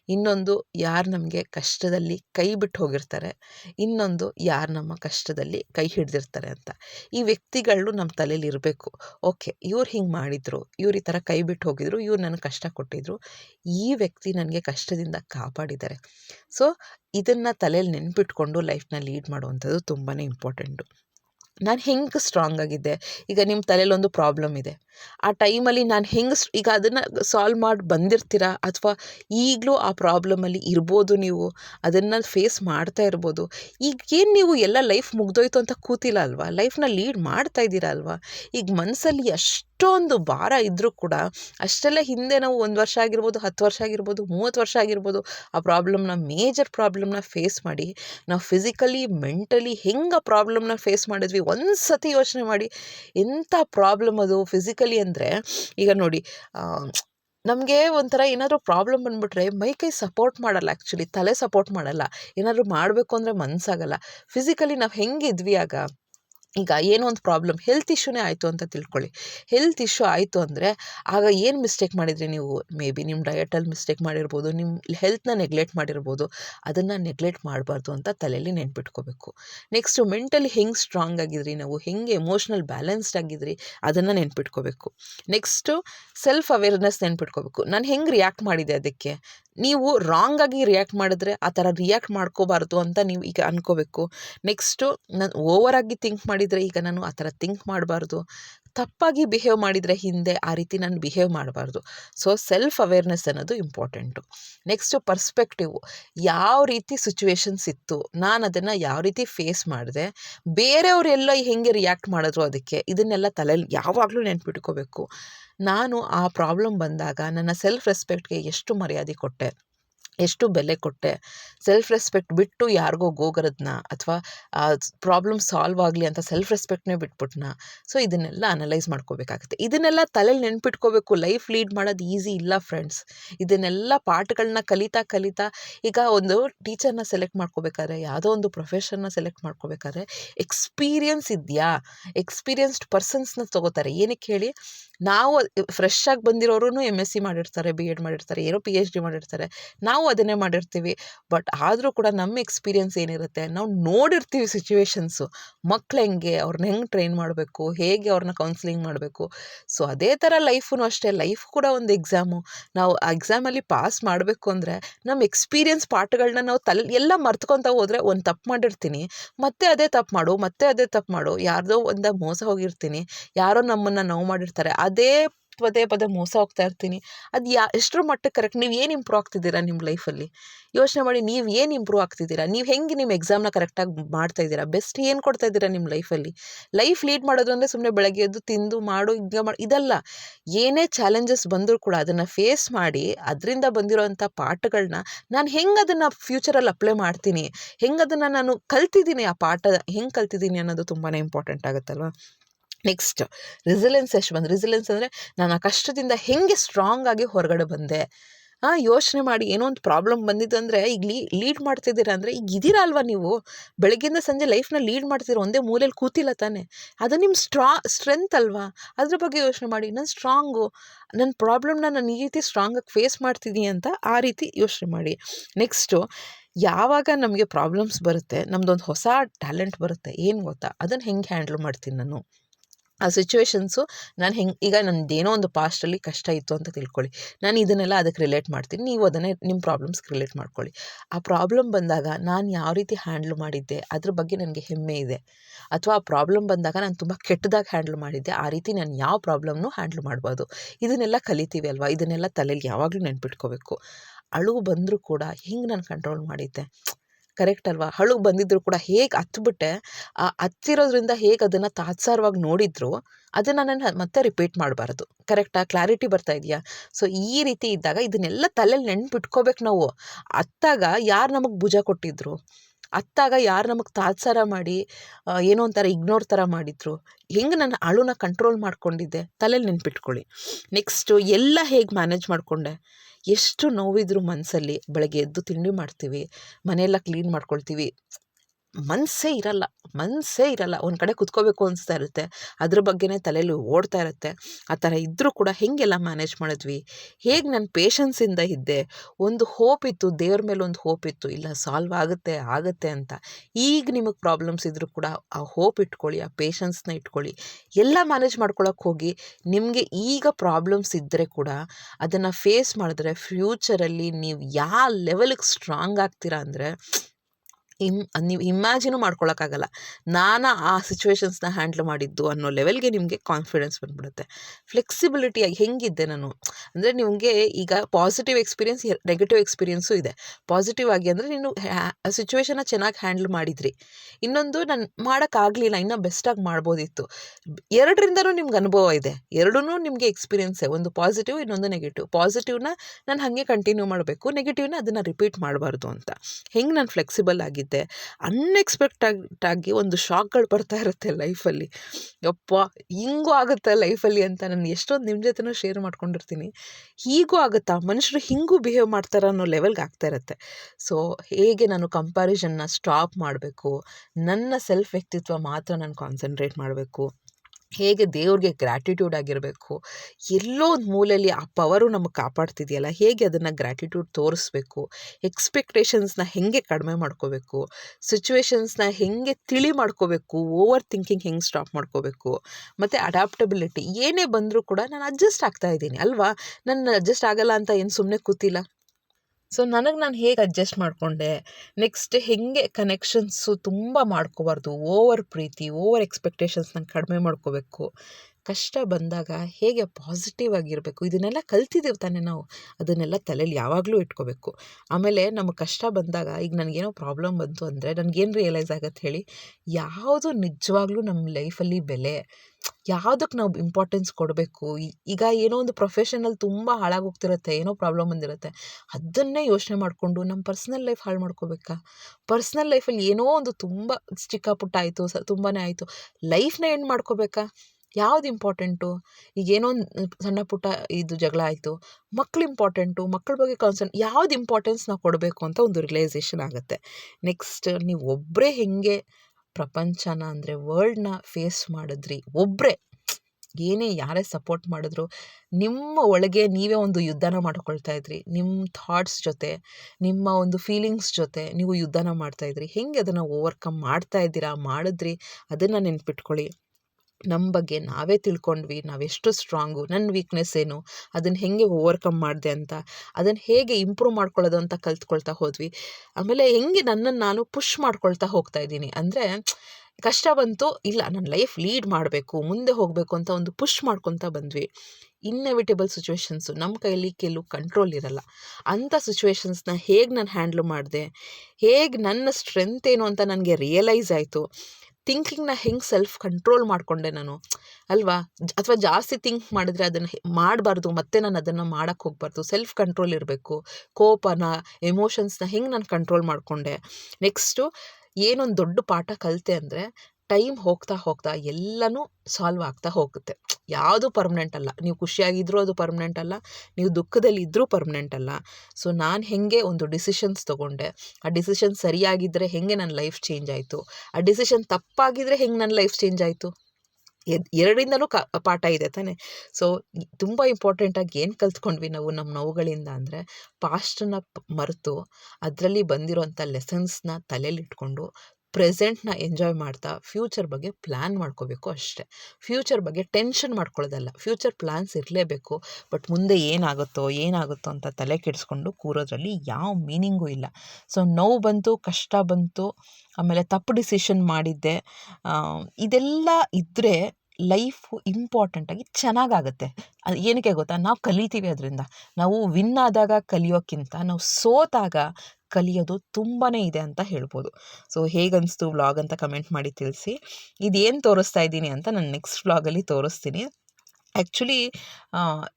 ಇನ್ನೊಂದು ಯಾರು ನಮಗೆ ಕಷ್ಟದಲ್ಲಿ ಕೈ ಬಿಟ್ಟು ಹೋಗಿರ್ತಾರೆ, ಇನ್ನೊಂದು ಯಾರು ನಮ್ಮ ಕಷ್ಟದಲ್ಲಿ ಕೈ ಹಿಡ್ದಿರ್ತಾರೆ ಅಂತ. ಈ ವ್ಯಕ್ತಿಗಳು ನಮ್ಮ ತಲೆಯಲ್ಲಿ ಇರಬೇಕು. ಓಕೆ, ಇವ್ರು ಹಿಂಗೆ ಮಾಡಿದರು, ಇವ್ರು ಈ ಥರ ಕೈ ಬಿಟ್ಟು ಹೋಗಿದ್ರು, ಇವ್ರು ನನಗೆ ಕಷ್ಟ ಕೊಟ್ಟಿದ್ರು, ಈ ವ್ಯಕ್ತಿ ನನಗೆ ಕಷ್ಟದಿಂದ ಕಾಪಾಡಿದ್ದಾರೆ. ಸೊ, ಇದನ್ನು ತಲೇಲಿ ನೆನ್ಪಿಟ್ಕೊಂಡು ಲೈಫ್ನ ಲೀಡ್ ಮಾಡುವಂಥದ್ದು ತುಂಬಾ ಇಂಪಾರ್ಟೆಂಟು. ನಾನು ಹೆಂಗೆ ಸ್ಟ್ರಾಂಗ್ ಆಗಿದ್ದೆ? ಈಗ ನಿಮ್ಮ ತಲೆಯಲ್ಲೊಂದು ಪ್ರಾಬ್ಲಮ್ ಇದೆ. ಆ ಟೈಮಲ್ಲಿ ನಾನು ಹೆಂಗೆ ಈಗ ಅದನ್ನು ಸಾಲ್ವ್ ಮಾಡಿ ಬಂದಿರ್ತೀರಾ? ಅಥವಾ ಈಗಲೂ ಆ ಪ್ರಾಬ್ಲಮಲ್ಲಿ ಇರ್ಬೋದು ನೀವು? ಅದನ್ನು ಫೇಸ್ ಮಾಡ್ತಾ ಇರ್ಬೋದು. ಈಗ ಏನು ನೀವು ಎಲ್ಲ ಲೈಫ್ ಮುಗ್ದೋಯ್ತು ಅಂತ ಕೂತಿಲ್ಲ ಅಲ್ವಾ? ಲೈಫ್ನ ಲೀಡ್ ಮಾಡ್ತಾ ಇದ್ದೀರಾ ಅಲ್ವಾ? ಈಗ ಮನಸ್ಸಲ್ಲಿ ಎಷ್ಟೊಂದು ಭಾರ ಇದ್ದರೂ ಕೂಡ ಅಷ್ಟೆಲ್ಲ ಹಿಂದೆ ನಾವು ಒಂದು ವರ್ಷ ಆಗಿರ್ಬೋದು, ಹತ್ತು ವರ್ಷ ಆಗಿರ್ಬೋದು, ಮೂವತ್ತು ವರ್ಷ ಆಗಿರ್ಬೋದು, ಆ ಪ್ರಾಬ್ಲಮ್ನ ಮೇಜರ್ ಪ್ರಾಬ್ಲಮ್ನ ಫೇಸ್ ಮಾಡಿ, ನಾವು ಫಿಸಿಕಲಿ ಮೆಂಟಲಿ ಹೆಂಗೆ ಆ ಪ್ರಾಬ್ಲಮ್ನ ಫೇಸ್ ಮಾಡಿದ್ವಿ ಒಂದು ಸತಿ ಯೋಚನೆ ಮಾಡಿ ಎಂಥ ಪ್ರಾಬ್ಲಮ್ ಅದು ಫಿಸಿಕಲಿ ಅಂದರೆ, ಈಗ ನೋಡಿ ನಮಗೆ ಒಂಥರ ಏನಾದರೂ ಪ್ರಾಬ್ಲಮ್ ಬಂದುಬಿಟ್ರೆ ಮೈ ಕೈ ಸಪೋರ್ಟ್ ಮಾಡಲ್ಲ ಆ್ಯಕ್ಚುಲಿ ತಲೆ ಸಪೋರ್ಟ್ ಮಾಡಲ್ಲ, ಏನಾದರೂ ಮಾಡಬೇಕು ಅಂದರೆ ಮನಸ್ಸಾಗಲ್ಲ ಫಿಸಿಕಲಿ ನಾವು ಹೆಂಗಿದ್ವಿ ಆಗ ಈಗ ಏನೋ ಒಂದು ಪ್ರಾಬ್ಲಮ್ ಹೆಲ್ತ್ ಇಶ್ಯೂನೇ ಆಯಿತು ಅಂತ ತಿಳ್ಕೊಳ್ಳಿ. ಹೆಲ್ತ್ ಇಶ್ಯೂ ಆಯಿತು ಅಂದರೆ ಆಗ ಏನು ಮಿಸ್ಟೇಕ್ ಮಾಡಿದ್ರಿ ನೀವು? ಮೇ ಬಿ ನಿಮ್ಮ ಡಯಟಲ್ಲಿ ಮಿಸ್ಟೇಕ್ ಮಾಡಿರ್ಬೋದು ನಿಮ್ಮ ಹೆಲ್ತ್ನ ನೆಗ್ಲೆಕ್ಟ್ ಮಾಡಿರ್ಬೋದು. ಅದನ್ನು ನೆಗ್ಲೆಕ್ಟ್ ಮಾಡಬಾರ್ದು ಅಂತ ತಲೆಯಲ್ಲಿ ನೆನ್ಪಿಟ್ಕೋಬೇಕು. ನೆಕ್ಸ್ಟು ಮೆಂಟಲಿ ಹೆಂಗೆ ಸ್ಟ್ರಾಂಗ್ ಆಗಿದ್ರಿ ನಾವು? ಹೆಂಗೆ ಎಮೋಷ್ನಲ್ ಬ್ಯಾಲೆನ್ಸ್ಡ್ ಆಗಿದ್ರಿ? ಅದನ್ನು ನೆನ್ಪಿಟ್ಕೋಬೇಕು. ನೆಕ್ಸ್ಟು ಸೆಲ್ಫ್ ಅವೇರ್ನೆಸ್ ನೆನ್ಪಿಟ್ಕೋಬೇಕು. ನಾನು ಹೆಂಗೆ ರಿಯಾಕ್ಟ್ ಮಾಡಿದೆ ಅದಕ್ಕೆ? ನೀವು ರಾಂಗಾಗಿ ರಿಯಾಕ್ಟ್ ಮಾಡಿದ್ರೆ ಆ ಥರ ರಿಯಾಕ್ಟ್ ಮಾಡ್ಕೋಬಾರ್ದು ಅಂತ ನೀವು ಈಗ ಅನ್ಕೋಬೇಕು. ನೆಕ್ಸ್ಟು ನಾನು ಓವರಾಗಿ ಥಿಂಕ್ ಮಾಡಿದರೆ ಈಗ ನಾನು ಆ ಥರ ಥಿಂಕ್ ಮಾಡಬಾರ್ದು. ತಪ್ಪಾಗಿ ಬಿಹೇವ್ ಮಾಡಿದರೆ ಹಿಂದೆ ಆ ರೀತಿ ನಾನು ಬಿಹೇವ್ ಮಾಡಬಾರ್ದು. ಸೊ ಸೆಲ್ಫ್ ಅವೇರ್ನೆಸ್ ಅನ್ನೋದು ಇಂಪಾರ್ಟೆಂಟು ನೆಕ್ಸ್ಟು ಪರ್ಸ್ಪೆಕ್ಟಿವ್ ಯಾವ ರೀತಿ ಸಿಚುವೇಶನ್ಸ್ ಇತ್ತು, ನಾನು ಅದನ್ನು ಯಾವ ರೀತಿ ಫೇಸ್ ಮಾಡಿದೆ, ಬೇರೆಯವರೆಲ್ಲ ಹೆಂಗೆ ರಿಯಾಕ್ಟ್ ಮಾಡಿದ್ರು ಅದಕ್ಕೆ, ಇದನ್ನೆಲ್ಲ ತಲೆಯಲ್ಲಿ ಯಾವಾಗಲೂ ನೆನ್ಪಿಟ್ಕೋಬೇಕು. ನಾನು ಆ ಪ್ರಾಬ್ಲಮ್ ಬಂದಾಗ ನನ್ನ ಸೆಲ್ಫ್ ರೆಸ್ಪೆಕ್ಟ್ಗೆ ಎಷ್ಟು ಮರ್ಯಾದೆ ಕೊಟ್ಟೆ? ಎಷ್ಟು ಬೆಲೆ ಕೊಟ್ಟೆ. ಸೆಲ್ಫ್ ರೆಸ್ಪೆಕ್ಟ್ ಬಿಟ್ಟು ಯಾರಿಗೋ ಗೋಗರದ್ನ ಅಥವಾ ಪ್ರಾಬ್ಲಮ್ ಸಾಲ್ವ್ ಆಗಲಿ ಅಂತ ಸೆಲ್ಫ್ ರೆಸ್ಪೆಕ್ಟ್ನೇ ಬಿಟ್ಬಿಟ್ನ. ಸೊ ಇದನ್ನೆಲ್ಲ ಅನಲೈಸ್ ಮಾಡ್ಕೋಬೇಕಾಗುತ್ತೆ. ಇದನ್ನೆಲ್ಲ ತಲೆಯಲ್ಲಿ ನೆನ್ಪಿಟ್ಕೋಬೇಕು. ಲೈಫ್ ಲೀಡ್ ಮಾಡೋದು ಈಸಿ ಇಲ್ಲ ಫ್ರೆಂಡ್ಸ್ ಇದನ್ನೆಲ್ಲ ಪಾಠಗಳನ್ನ ಕಲಿತಾ ಕಲಿತಾ, ಈಗ ಒಂದು ಟೀಚರ್ನ ಸೆಲೆಕ್ಟ್ ಮಾಡ್ಕೋಬೇಕಾದ್ರೆ, ಯಾವುದೋ ಒಂದು ಪ್ರೊಫೆಷನ್ನ ಸೆಲೆಕ್ಟ್ ಮಾಡ್ಕೋಬೇಕಾದ್ರೆ ಎಕ್ಸ್ಪೀರಿಯನ್ಸ್ ಇದೆಯಾ? ಎಕ್ಸ್ಪೀರಿಯನ್ಸ್ಡ್ ಪರ್ಸನ್ಸ್ನ ತೊಗೋತಾರೆ. ಏನಕ್ಕೆ ಹೇಳಿ? ನಾವು ಫ್ರೆಶ್ ಆಗಿ ಬಂದಿರೋರು ಎಂ ಎಸ್ ಸಿ ಮಾಡಿರ್ತಾರೆ ಬಿ ಎಡ್ ಮಾಡಿರ್ತಾರೆ, ಏನೋ ಪಿ ಎಚ್ ಡಿ ಮಾಡಿರ್ತಾರೆ. ನಾವು ಅದನ್ನೇ ಮಾಡಿರ್ತೀವಿ. ಬಟ್ ಆದರೂ ಕೂಡ ನಮ್ಮ ಎಕ್ಸ್ಪೀರಿಯನ್ಸ್ ಏನಿರುತ್ತೆ, ನಾವು ನೋಡಿರ್ತೀವಿ ಸಿಚುವೇಶನ್ಸು ಮಕ್ಳು ಹೆಂಗೆ ಅವ್ರನ್ನ ಹೆಂಗೆ ಟ್ರೈನ್ ಮಾಡಬೇಕು, ಹೇಗೆ ಅವ್ರನ್ನ ಕೌನ್ಸಿಲಿಂಗ್ ಮಾಡಬೇಕು. ಸೊ, ಅದೇ ಥರ ಲೈಫೂ ಅಷ್ಟೇ. ಲೈಫ್ ಕೂಡ ಒಂದು ಎಕ್ಸಾಮು. ನಾವು ಆ ಎಕ್ಸಾಮಲ್ಲಿ ಪಾಸ್ ಮಾಡಬೇಕು ಅಂದರೆ ನಮ್ಮ ಎಕ್ಸ್ಪೀರಿಯನ್ಸ್ ಪಾಠಗಳನ್ನ ನಾವು ತಲೆ, ಎಲ್ಲ ಮರ್ತ್ಕೊತ ಹೋದರೆ ಒಂದು ತಪ್ಪು ಮಾಡಿರ್ತೀನಿ. ಮತ್ತೆ ಅದೇ ತಪ್ಪು ಮಾಡು, ಮತ್ತೆ ಅದೇ ತಪ್ಪು ಮಾಡು. ಯಾರ್ದೋ ಒಂದು ಮೋಸ ಹೋಗಿರ್ತೀನಿ. ಯಾರೋ ನಮ್ಮನ್ನು ನೋವು ಮಾಡಿರ್ತಾರೆ. ಅದೇ ಪದೇ ಪದೇ ಮೋಸ ಹೋಗ್ತಾ ಇರ್ತೀನಿ. ಅದು ಯಾ, ಎಷ್ಟರ ಮಟ್ಟಕ್ಕೆ ಕರೆಕ್ಟ್ ನೀವು ಏನು ಇಂಪ್ರೂವ್ ಆಗ್ತಿದ್ದೀರಾ ನಿಮ್ಮ ಲೈಫಲ್ಲಿ ಯೋಚನೆ ಮಾಡಿ ನೀವು ಏನು ಇಂಪ್ರೂವ್ ಆಗ್ತಿದ್ದೀರಾ? ನೀವು ಹೆಂಗೆ ನಿಮ್ಮ ಎಕ್ಸಾಮ್ನ ಕರೆಕ್ಟಾಗಿ ಮಾಡ್ತಾ ಇದ್ದೀರಾ? ಬೆಸ್ಟ್ ಏನು ಕೊಡ್ತಾ ಇದ್ದೀರಾ ನಿಮ್ಮ ಲೈಫಲ್ಲಿ ಲೈಫ್ ಲೀಡ್ ಮಾಡೋದು ಅಂದರೆ ಸುಮ್ಮನೆ ಬೆಳಗ್ಗೆ ಎದ್ದು ತಿಂದು ಮಾಡು ಹಿಂಗೆ ಮಾಡಿ, ಇದಲ್ಲ. ಏನೇ ಚಾಲೆಂಜಸ್ ಬಂದರೂ ಕೂಡ ಅದನ್ನು ಫೇಸ್ ಮಾಡಿ ಅದರಿಂದ ಬಂದಿರೋವಂಥ ಪಾಠಗಳನ್ನ ನಾನು ಹೆಂಗೆ ಅದನ್ನು ಫ್ಯೂಚರಲ್ಲಿ ಅಪ್ಲೈ ಮಾಡ್ತೀನಿ? ಹೆಂಗೆ ಅದನ್ನು ನಾನು ಕಲ್ತಿದ್ದೀನಿ ಆ ಪಾಠ, ಹೆಂಗೆ ಕಲ್ತಿದ್ದೀನಿ ಅನ್ನೋದು ತುಂಬಾ ಇಂಪಾರ್ಟೆಂಟ್ ಆಗುತ್ತಲ್ವ? ನೆಕ್ಸ್ಟ್ ರಿಸಿಲೆನ್ಸ್ ಎಷ್ಟು ಬಂದು ರಿಸಿಲೆನ್ಸ್ ಅಂದರೆ ನಾನು ಆ ಕಷ್ಟದಿಂದ ಹೇಗೆ ಸ್ಟ್ರಾಂಗ್ ಆಗಿ ಹೊರಗಡೆ ಬಂದೆ. ಹಾಂ ಯೋಚನೆ ಮಾಡಿ ಏನೋ ಒಂದು ಪ್ರಾಬ್ಲಮ್ ಬಂದಿದ್ದು ಅಂದರೆ ಈಗ ಲೀ, ಲೀಡ್ ಮಾಡ್ತಿದ್ದೀರಾ ಅಂದರೆ ಈಗ ಇದ್ದೀರಾ ಅಲ್ವಾ ನೀವು? ಬೆಳಗ್ಗಿಂದ ಸಂಜೆ ಲೈಫ್ನ ಲೀಡ್ ಮಾಡ್ತೀರ ಒಂದೇ ಮೂಲೆಯಲ್ಲಿ ಕೂತಿಲ್ಲ ತಾನೆ. ಅದು ನಿಮ್ಮ ಸ್ಟ್ರಾ ಸ್ಟ್ರೆಂತ್ ಅಲ್ವಾ? ಅದ್ರ ಬಗ್ಗೆ ಯೋಚನೆ ಮಾಡಿ. ನಾನು ಸ್ಟ್ರಾಂಗು ನನ್ನ ಪ್ರಾಬ್ಲಮ್ನ ನಾನು ಈ ರೀತಿ ಸ್ಟ್ರಾಂಗಾಗಿ ಫೇಸ್ ಮಾಡ್ತಿದ್ದೀನಿ ಅಂತ ಆ ರೀತಿ ಯೋಚನೆ ಮಾಡಿ. ನೆಕ್ಸ್ಟು ಯಾವಾಗ ನಮಗೆ ಪ್ರಾಬ್ಲಮ್ಸ್ ಬರುತ್ತೆ ನಮ್ಮದೊಂದು ಹೊಸ ಟ್ಯಾಲೆಂಟ್ ಬರುತ್ತೆ, ಏನು ಗೊತ್ತಾ? ಅದನ್ನು ಹೆಂಗೆ ಹ್ಯಾಂಡ್ಲ್ ಮಾಡ್ತೀನಿ ನಾನು? ಆ ಸಿಚುವೇಶನ್ಸು ನಾನು ಹೆಂಗೆ, ಈಗ ಏನೋ ಒಂದು ಪಾಸ್ಟಲ್ಲಿ ಕಷ್ಟ ಇತ್ತು ಅಂತ ತಿಳ್ಕೊಳ್ಳಿ. ನಾನು ಇದನ್ನೆಲ್ಲ ಅದಕ್ಕೆ ರಿಲೇಟ್ ಮಾಡ್ತೀನಿ. ನೀವು ಅದನ್ನೇ ನಿಮ್ಮ ಪ್ರಾಬ್ಲಮ್ಸ್ಗೆ ರಿಲೇಟ್ ಮಾಡ್ಕೊಳ್ಳಿ. ಆ ಪ್ರಾಬ್ಲಮ್ ಬಂದಾಗ ನಾನು ಯಾವ ರೀತಿ ಹ್ಯಾಂಡ್ಲ್ ಮಾಡಿದ್ದೆ, ಅದ್ರ ಬಗ್ಗೆ ನನಗೆ ಹೆಮ್ಮೆ ಇದೆ. ಅಥವಾ ಆ ಪ್ರಾಬ್ಲಮ್ ಬಂದಾಗ ನಾನು ತುಂಬ ಕೆಟ್ಟದಾಗಿ ಹ್ಯಾಂಡ್ಲ್ ಮಾಡಿದ್ದೆ, ಆ ರೀತಿ ನಾನು ಯಾವ ಪ್ರಾಬ್ಲಮ್ನು ಹ್ಯಾಂಡ್ಲ್ ಮಾಡ್ಬೋದು ಇದನ್ನೆಲ್ಲ ಕಲಿತೀವಿ ಅಲ್ವಾ? ಇದನ್ನೆಲ್ಲ ತಲೆಯಲ್ಲಿ ಯಾವಾಗಲೂ ನೆನ್ಪಿಟ್ಕೋಬೇಕು. ಅಳು ಬಂದರೂ ಕೂಡ ಹೆಂಗೆ ನಾನು ಕಂಟ್ರೋಲ್ ಮಾಡಿದ್ದೆ? ಕರೆಕ್ಟ್ ಅಲ್ವಾ? ಹಳು ಬಂದಿದ್ರು ಕೂಡ ಹೇಗೆ ಹತ್ಬಿಟ್ಟೆ, ಆ ಹತ್ತಿರೋದ್ರಿಂದ ಹೇಗೆ ಅದನ್ನು ತಾತ್ಸಾರವಾಗಿ ನೋಡಿದ್ರು, ಅದನ್ನು ನಾನು ಮತ್ತೆ ರಿಪೀಟ್ ಮಾಡಬಾರ್ದು. ಕರೆಕ್ಟಾ? ಕ್ಲಾರಿಟಿ ಬರ್ತಾ ಇದೆಯಾ? ಸೊ, ಈ ರೀತಿ ಇದ್ದಾಗ ಇದನ್ನೆಲ್ಲ ತಲೆಯಲ್ಲಿ ನೆನ್ಪಿಟ್ಕೋಬೇಕು ನಾವು. ಅತ್ತಾಗ ಯಾರು ನಮಗೆ ಭುಜ ಕೊಟ್ಟಿದ್ರು? ಅತ್ತಾಗ ಯಾರು ನಮಗೆ ತಾತ್ಸಾರ ಮಾಡಿ ಏನೋ ಒಂಥರ ಇಗ್ನೋರ್ ಥರ ಮಾಡಿದ್ರು. ಹೆಂಗೆ ನನ್ನ ಅಳುನ ಕಂಟ್ರೋಲ್ ಮಾಡ್ಕೊಂಡಿದ್ದೆ? ತಲೆಯಲ್ಲಿ ನೆನ್ಪಿಟ್ಕೊಳ್ಳಿ. ನೆಕ್ಸ್ಟು ಎಲ್ಲ ಹೇಗೆ ಮ್ಯಾನೇಜ್ ಮಾಡಿಕೊಂಡೆ? ಎಷ್ಟು ನೋವಿದ್ರು ಮನಸ್ಸಲ್ಲಿ ಬೆಳಗ್ಗೆ ಎದ್ದು ತಿಂಡಿ ಮಾಡ್ತೀವಿ, ಮನೆಯೆಲ್ಲ ಕ್ಲೀನ್ ಮಾಡ್ಕೊಳ್ತೀವಿ. ಮನಸ್ಸೇ ಇರಲ್ಲ ಮನಸ್ಸೇ ಇರಲ್ಲ. ಒಂದು ಕಡೆ ಕುತ್ಕೋಬೇಕು ಅನಿಸ್ತಾ ಇರುತ್ತೆ. ಅದ್ರ ಬಗ್ಗೆನೇ ತಲೆಯಲ್ಲಿ ಓಡ್ತಾ ಇರುತ್ತೆ. ಆ ಥರ ಇದ್ದರೂ ಕೂಡ ಹೇಗೆಲ್ಲ ಮ್ಯಾನೇಜ್ ಮಾಡಿದ್ವಿ? ಹೇಗೆ ನಾನು ಪೇಷನ್ಸಿಂದ ಇದ್ದೆ? ಒಂದು ಹೋಪ್ ಇತ್ತು, ದೇವ್ರ ಮೇಲೆ ಒಂದು ಹೋಪ್ ಇತ್ತು. ಇಲ್ಲ ಸಾಲ್ವ್ ಆಗುತ್ತೆ ಆಗುತ್ತೆ ಅಂತ. ಈಗ ನಿಮಗೆ ಪ್ರಾಬ್ಲಮ್ಸ್ ಇದ್ದರೂ ಕೂಡ ಆ ಹೋಪ್ ಇಟ್ಕೊಳ್ಳಿ, ಆ ಪೇಷನ್ಸ್ನ ಇಟ್ಕೊಳ್ಳಿ. ಎಲ್ಲ ಮ್ಯಾನೇಜ್ ಮಾಡ್ಕೊಳಕ್ಕೆ ಹೋಗಿ ನಿಮಗೆ ಈಗ ಪ್ರಾಬ್ಲಮ್ಸ್ ಇದ್ದರೆ ಕೂಡ ಅದನ್ನು ಫೇಸ್ ಮಾಡಿದ್ರೆ ಫ್ಯೂಚರಲ್ಲಿ ನೀವು ಯಾವ ಲೆವೆಲಿಗೆ ಸ್ಟ್ರಾಂಗ್ ಆಗ್ತೀರಾ ಅಂದರೆ ಇಮ್, ನೀವು ಇಮ್ಯಾಜಿನೂ ಮಾಡ್ಕೊಳಕ್ಕಾಗಲ್ಲ. ನಾನು ಆ ಸಿಚುವೇಶನ್ಸ್ನ ಹ್ಯಾಂಡ್ಲ್ ಮಾಡಿದ್ದು ಅನ್ನೋ ಲೆವೆಲ್ಗೆ ನಿಮಗೆ ಕಾನ್ಫಿಡೆನ್ಸ್ ಬಂದ್ಬಿಡುತ್ತೆ. ಫ್ಲೆಕ್ಸಿಬಿಲಿಟಿಯಾಗಿ ಹೆಂಗಿದ್ದೆ ನಾನು? ಅಂದರೆ ನಿಮಗೆ ಈಗ ಪಾಸಿಟಿವ್ ಎಕ್ಸ್ಪೀರಿಯನ್ಸ್, ನೆಗೆಟಿವ್ ಎಕ್ಸ್ಪೀರಿಯನ್ಸು ಇದೆ. ಪಾಸಿಟಿವ್ ಆಗಿ ಅಂದರೆ ನೀನು ಸಿಚುವೇಶನ್ನ ಚೆನ್ನಾಗಿ ಹ್ಯಾಂಡ್ಲ್ ಮಾಡಿದ್ರಿ. ಇನ್ನೊಂದು ನಾನು ಮಾಡೋಕ್ಕಾಗಲಿಲ್ಲ, ಇನ್ನೂ ಬೆಸ್ಟಾಗಿ ಮಾಡ್ಬೋದಿತ್ತು. ಎರಡರಿಂದನೂ ನಿಮ್ಗೆ ಅನುಭವ ಇದೆ. ಎರಡೂ ನಿಮಗೆ ಎಕ್ಸ್ಪೀರಿಯನ್ಸೇ. ಒಂದು ಪಾಸಿಟಿವ್, ಇನ್ನೊಂದು ನೆಗೆಟಿವ್. ಪಾಸಿಟಿವ್ನ ನಾನು ಹಾಗೆ ಕಂಟಿನ್ಯೂ ಮಾಡಬೇಕು, ನೆಗೆಟಿವ್ನ ಅದನ್ನು ರಿಪೀಟ್ ಮಾಡಬಾರ್ದು ಅಂತ. ಹೆಂಗೆ ನಾನು ಫ್ಲೆಕ್ಸಿಬಲ್ ಆಗಿದ್ದೆ ಅನ್ಎಕ್ಸ್ಪೆಕ್ಟಾಗಿ ಆಗಿ ಒಂದು ಶಾಕ್ಗಳು ಬರ್ತಾ ಇರುತ್ತೆ ಲೈಫಲ್ಲಿ ಯಪ್ಪ, ಹಿಂಗೂ ಆಗುತ್ತೆ ಲೈಫಲ್ಲಿ ಅಂತ ನಾನು ಎಷ್ಟೊಂದು ನಿಮ್ಮ ಜೊತೆನೂ ಶೇರ್ ಮಾಡ್ಕೊಂಡಿರ್ತೀನಿ. ಹೀಗೂ ಆಗುತ್ತಾ? ಮನುಷ್ಯರು ಹೀಗೂ ಬಿಹೇವ್ ಮಾಡ್ತಾರೆ ಅನ್ನೋ ಲೆವೆಲ್ಗೆ ಆಗ್ತಾ ಇರುತ್ತೆ. ಸೊ ಹೇಗೆ ನಾನು ಕಂಪ್ಯಾರಿಸನ್ನ ಸ್ಟಾಪ್ ಮಾಡಬೇಕು? ನನ್ನ ಸೆಲ್ಫ್ ವ್ಯಕ್ತಿತ್ವ ಮಾತ್ರ ನಾನು ಕಾನ್ಸಂಟ್ರೇಟ್ ಮಾಡಬೇಕು? ಹೇಗೆ ದೇವ್ರಿಗೆ ಗ್ರ್ಯಾಟಿಟ್ಯೂಡ್ ಆಗಿರಬೇಕು, ಎಲ್ಲೋ ಒಂದು ಮೂಲೆಯಲ್ಲಿ ಆ ಪವರು ನಮಗೆ ಕಾಪಾಡ್ತಿದೆಯಲ್ಲ, ಹೇಗೆ ಅದನ್ನು ಗ್ರ್ಯಾಟಿಟ್ಯೂಡ್ ತೋರಿಸ್ಬೇಕು ಎಕ್ಸ್ಪೆಕ್ಟೇಷನ್ಸ್ನ ಹೇಗೆ ಕಡಿಮೆ ಮಾಡ್ಕೋಬೇಕು ಸಿಚುವೇಶನ್ಸ್ನ ಹೇಗೆ ತಿಳಿ ಮಾಡ್ಕೋಬೇಕು ಓವರ್ ಥಿಂಕಿಂಗ್ ಹೆಂಗೆ ಸ್ಟಾಪ್ ಮಾಡ್ಕೋಬೇಕು, ಮತ್ತು ಅಡಾಪ್ಟಬಿಲಿಟಿ ಏನೇ ಬಂದರೂ ಕೂಡ ನಾನು ಅಡ್ಜಸ್ಟ್ ಆಗ್ತಾ ಇದ್ದೀನಿ, ಅಲ್ವಾ? ನಾನು ಅಡ್ಜಸ್ಟ್ ಆಗಲ್ಲ ಅಂತ ಏನು ಸುಮ್ಮನೆ ಕೂತಿಲ್ಲ. ಸೊ ನನಗೆ ನಾನು ಹೇಗೆ ಅಡ್ಜಸ್ಟ್ ಮಾಡಿಕೊಂಡೆ? ನೆಕ್ಸ್ಟ್ ಹೇಗೆ ಕನೆಕ್ಷನ್ಸು ತುಂಬ ಮಾಡ್ಕೋಬಾರ್ದು. ಓವರ್ ಪ್ರೀತಿ ಓವರ್ ಎಕ್ಸ್ಪೆಕ್ಟೇಷನ್ಸ್ನ ಕಡಿಮೆ ಮಾಡ್ಕೋಬೇಕು. ಕಷ್ಟ ಬಂದಾಗ ಹೇಗೆ ಪಾಸಿಟಿವ್ ಆಗಿರಬೇಕು? ಇದನ್ನೆಲ್ಲ ಕಲ್ತಿದ್ದೀವಿ ತಾನೇ ನಾವು. ಅದನ್ನೆಲ್ಲ ತಲೇಲಿ ಯಾವಾಗಲೂ ಇಟ್ಕೋಬೇಕು. ಆಮೇಲೆ ನಮ್ಮ ಕಷ್ಟ ಬಂದಾಗ ಈಗ ನನಗೇನೋ ಪ್ರಾಬ್ಲಮ್ ಬಂತು ಅಂದರೆ ನನಗೇನು ರಿಯಲೈಸ್ ಆಗತ್ತೆ ಹೇಳಿ? ಯಾವುದು ನಿಜವಾಗ್ಲೂ ನಮ್ಮ ಲೈಫಲ್ಲಿ ಬೆಲೆ. ಯಾವುದಕ್ಕೆ ನಾವು ಇಂಪಾರ್ಟೆನ್ಸ್ ಕೊಡಬೇಕು? ಈಗ ಏನೋ ಒಂದು ಪ್ರೊಫೆಷನಲ್ಲಿ ತುಂಬ ಹಾಳಾಗೋಗ್ತಿರುತ್ತೆ, ಏನೋ ಪ್ರಾಬ್ಲಮ್ ಬಂದಿರುತ್ತೆ. ಅದನ್ನೇ ಯೋಚನೆ ಮಾಡಿಕೊಂಡು ನಮ್ಮ ಪರ್ಸ್ನಲ್ ಲೈಫ್ ಹಾಳು ಮಾಡ್ಕೋಬೇಕಾ? ಪರ್ಸ್ನಲ್ ಲೈಫಲ್ಲಿ ಏನೋ ಒಂದು ತುಂಬ ಚಿಕ್ಕ ಪುಟ್ಟ ಆಯಿತು, ಸ ತುಂಬಾ ಆಯಿತು. ಲೈಫ್ನ ಎಂಡ್ ಮಾಡ್ಕೋಬೇಕಾ? ಯಾವ್ದು ಇಂಪಾರ್ಟೆಂಟು ಈಗ ಏನೋ ಒಂದು ಸಣ್ಣ ಪುಟ್ಟ ಇದು ಜಗಳ ಆಯಿತು. ಮಕ್ಳು ಇಂಪಾರ್ಟೆಂಟು ಮಕ್ಳ ಬಗ್ಗೆ ಕಾನ್ಸರ್ನ್ ಯಾವ್ದು ಇಂಪಾರ್ಟೆನ್ಸ್ ನಾವು ಕೊಡಬೇಕು ಅಂತ ಒಂದು ರಿಯಲೈಸೇಷನ್ ಆಗುತ್ತೆ. ನೆಕ್ಸ್ಟ್ ನೀವು ಒಬ್ಬರೇ ಹೇಗೆ ಪ್ರಪಂಚನ ಅಂದರೆ ವರ್ಲ್ಡ್ನ ಫೇಸ್ ಮಾಡಿದ್ರಿ ಒಬ್ಬರೇ ಏನೇ ಯಾರೇ ಸಪೋರ್ಟ್ ಮಾಡಿದ್ರು, ನಿಮ್ಮ ಒಳಗೆ ನೀವೇ ಒಂದು ಯುದ್ಧನ ಮಾಡ್ಕೊಳ್ತಾ ಇದ್ರಿ. ನಿಮ್ಮ ಥಾಟ್ಸ್ ಜೊತೆ, ನಿಮ್ಮ ಒಂದು ಫೀಲಿಂಗ್ಸ್ ಜೊತೆ ನೀವು ಯುದ್ಧನ ಮಾಡ್ತಾಯಿದ್ರಿ ಹೆಂಗೆ ಅದನ್ನು ಓವರ್ಕಮ್ ಮಾಡ್ತಾ ಇದ್ದೀರಾ, ಮಾಡಿದ್ರಿ, ಅದನ್ನು ನೆನ್ಪಿಟ್ಕೊಳ್ಳಿ. ನಮ್ಮ ಬಗ್ಗೆ ನಾವೇ ತಿಳ್ಕೊಂಡ್ವಿ, ನಾವೆಷ್ಟು ಸ್ಟ್ರಾಂಗು ನನ್ನ ವೀಕ್ನೆಸ್ ಏನು ಅದನ್ನು ಹೇಗೆ ಓವರ್ಕಮ್ ಮಾಡಿದೆ ಅಂತ ಅದನ್ನು ಹೇಗೆ ಇಂಪ್ರೂವ್ ಮಾಡ್ಕೊಳ್ಳೋದು ಅಂತ ಕಲ್ತ್ಕೊಳ್ತಾ ಹೋದ್ವಿ. ಆಮೇಲೆ ಹೆಂಗೆ ನನ್ನನ್ನು ನಾನು ಪುಷ್ ಮಾಡ್ಕೊಳ್ತಾ ಹೋಗ್ತಾ ಇದ್ದೀನಿ, ಅಂದರೆ ಕಷ್ಟ ಬಂತು, ಇಲ್ಲ ನನ್ನ ಲೈಫ್ ಲೀಡ್ ಮಾಡಬೇಕು, ಮುಂದೆ ಹೋಗಬೇಕು ಅಂತ ಒಂದು ಪುಷ್ ಮಾಡ್ಕೊತಾ ಬಂದ್ವಿ. ಇನ್ನೆವಿಟೇಬಲ್ ಸಿಚುವೇಶನ್ಸು ನಮ್ಮ ಕೈಯಲ್ಲಿ ಕೆಲವು ಕಂಟ್ರೋಲ್ ಇರಲ್ಲ. ಅಂಥ ಸಿಚುವೇಶನ್ಸ್ನ ಹೇಗೆ ನಾನು ಹ್ಯಾಂಡ್ಲ್ ಮಾಡಿದೆ, ಹೇಗೆ ನನ್ನ ಸ್ಟ್ರೆಂತ್ ಏನು ಅಂತ ನನಗೆ ರಿಯಲೈಸ್ ಆಯಿತು. ಥಿಂಕಿಂಗ್ನ ಹೆಂಗೆ ಸೆಲ್ಫ್ ಕಂಟ್ರೋಲ್ ಮಾಡಿಕೊಂಡೆ ನಾನು? ಅಲ್ವಾ? ಅಥವಾ ಜಾಸ್ತಿ ಥಿಂಕ್ ಮಾಡಿದ್ರೆ ಅದನ್ನು ಮಾಡಬಾರ್ದು, ಮತ್ತೆ ನಾನು ಅದನ್ನು ಮಾಡೋಕ್ಕೆ ಹೋಗ್ಬಾರ್ದು. ಸೆಲ್ಫ್ ಕಂಟ್ರೋಲ್ ಇರಬೇಕು. ಕೋಪನ ಎಮೋಷನ್ಸ್ನ ಹೆಂಗೆ ನಾನು ಕಂಟ್ರೋಲ್ ಮಾಡಿಕೊಂಡೆ? ನೆಕ್ಸ್ಟು ಏನೊಂದು ದೊಡ್ಡ ಪಾಠ ಕಲಿತೆ ಅಂದರೆ ಟೈಮ್ ಹೋಗ್ತಾ ಹೋಗ್ತಾ ಎಲ್ಲನೂ ಸಾಲ್ವ್ ಆಗ್ತಾ ಹೋಗುತ್ತೆ. ಯಾವುದು ಪರ್ಮನೆಂಟ್ ಅಲ್ಲ. ನೀವು ಖುಷಿಯಾಗಿದ್ದರೂ ಅದು ಪರ್ಮನೆಂಟ್ ಅಲ್ಲ. ನೀವು ದುಃಖದಲ್ಲಿ ಇದ್ದರೂ ಪರ್ಮನೆಂಟ್ ಅಲ್ಲ. ಸೊ ನಾನು ಹೇಗೆ ಒಂದು ಡಿಸಿಷನ್ಸ್ ತೊಗೊಂಡೆ? ಆ ಡಿಸಿಷನ್ ಸರಿಯಾಗಿದ್ದರೆ ಹೇಗೆ ನನ್ನ ಲೈಫ್ ಚೇಂಜ್ ಆಯಿತು? ಆ ಡಿಸಿಷನ್ ತಪ್ಪಾಗಿದ್ದರೆ ಹೆಂಗೆ ನನ್ನ ಲೈಫ್ ಚೇಂಜ್ ಆಯಿತು? ಎರಡರಿಂದಲೂ ಕ, ಪಾಠ ಇದೆ ತಾನೆ. ಸೊ ತುಂಬ ಇಂಪಾರ್ಟೆಂಟಾಗಿ ಏನು ಕಲ್ತ್ಕೊಂಡ್ವಿ ನಾವು ನಮ್ಮ ನೋವುಗಳಿಂದ ಅಂದರೆ ಪಾಸ್ಟನ್ನ ಮರೆತು, ಅದರಲ್ಲಿ ಬಂದಿರೋಂಥ ಲೆಸನ್ಸ್ನ ತಲೆಯಲ್ಲಿಟ್ಕೊಂಡು ಪ್ರೆಸೆಂಟ್ನ ಎಂಜಾಯ್ ಮಾಡ್ತಾ, ಫ್ಯೂಚರ್ ಬಗ್ಗೆ ಪ್ಲ್ಯಾನ್ ಮಾಡ್ಕೋಬೇಕು ಅಷ್ಟೇ. ಫ್ಯೂಚರ್ ಬಗ್ಗೆ ಟೆನ್ಷನ್ ಮಾಡ್ಕೊಳ್ಳೋದಲ್ಲ. ಫ್ಯೂಚರ್ ಪ್ಲ್ಯಾನ್ಸ್ ಇರಲೇಬೇಕು. ಬಟ್ ಮುಂದೆ ಏನಾಗುತ್ತೋ ಏನಾಗುತ್ತೋ ಅಂತ ತಲೆ ಕೆಡಿಸ್ಕೊಂಡು ಕೂರೋದ್ರಲ್ಲಿ ಯಾವ ಮೀನಿಂಗೂ ಇಲ್ಲ. ಸೊ, ನೋವು ಬಂತು, ಕಷ್ಟ ಬಂತು, ಆಮೇಲೆ ತಪ್ಪು ಡಿಸಿಷನ್ ಮಾಡಿದ್ದೆ ಇದೆಲ್ಲ ಇದ್ದರೆ ಲೈಫು ಇಂಪಾರ್ಟೆಂಟಾಗಿ ಚೆನ್ನಾಗಾಗುತ್ತೆ. ಅದು ಏನಕ್ಕೆ ಗೊತ್ತಾ? ನಾವು ಕಲಿತೀವಿ ಅದರಿಂದ. ನಾವು ವಿನ್ ಆದಾಗ ಕಲಿಯೋಕ್ಕಿಂತ ನಾವು ಸೋತಾಗ ಕಲಿಯೋದು ತುಂಬಾ ಇದೆ ಅಂತ ಹೇಳ್ಬೋದು. ಸೊ ಹೇಗನ್ನಿಸ್ತು ವ್ಲಾಗ್ ಅಂತ ಕಮೆಂಟ್ ಮಾಡಿ ತಿಳಿಸಿ. ಇದೇನು ತೋರಿಸ್ತಾ ಇದ್ದೀನಿ ಅಂತ ನಾನು ನೆಕ್ಸ್ಟ್ ವ್ಲಾಗಲ್ಲಿ ತೋರಿಸ್ತೀನಿ. ಆ್ಯಕ್ಚುಲಿ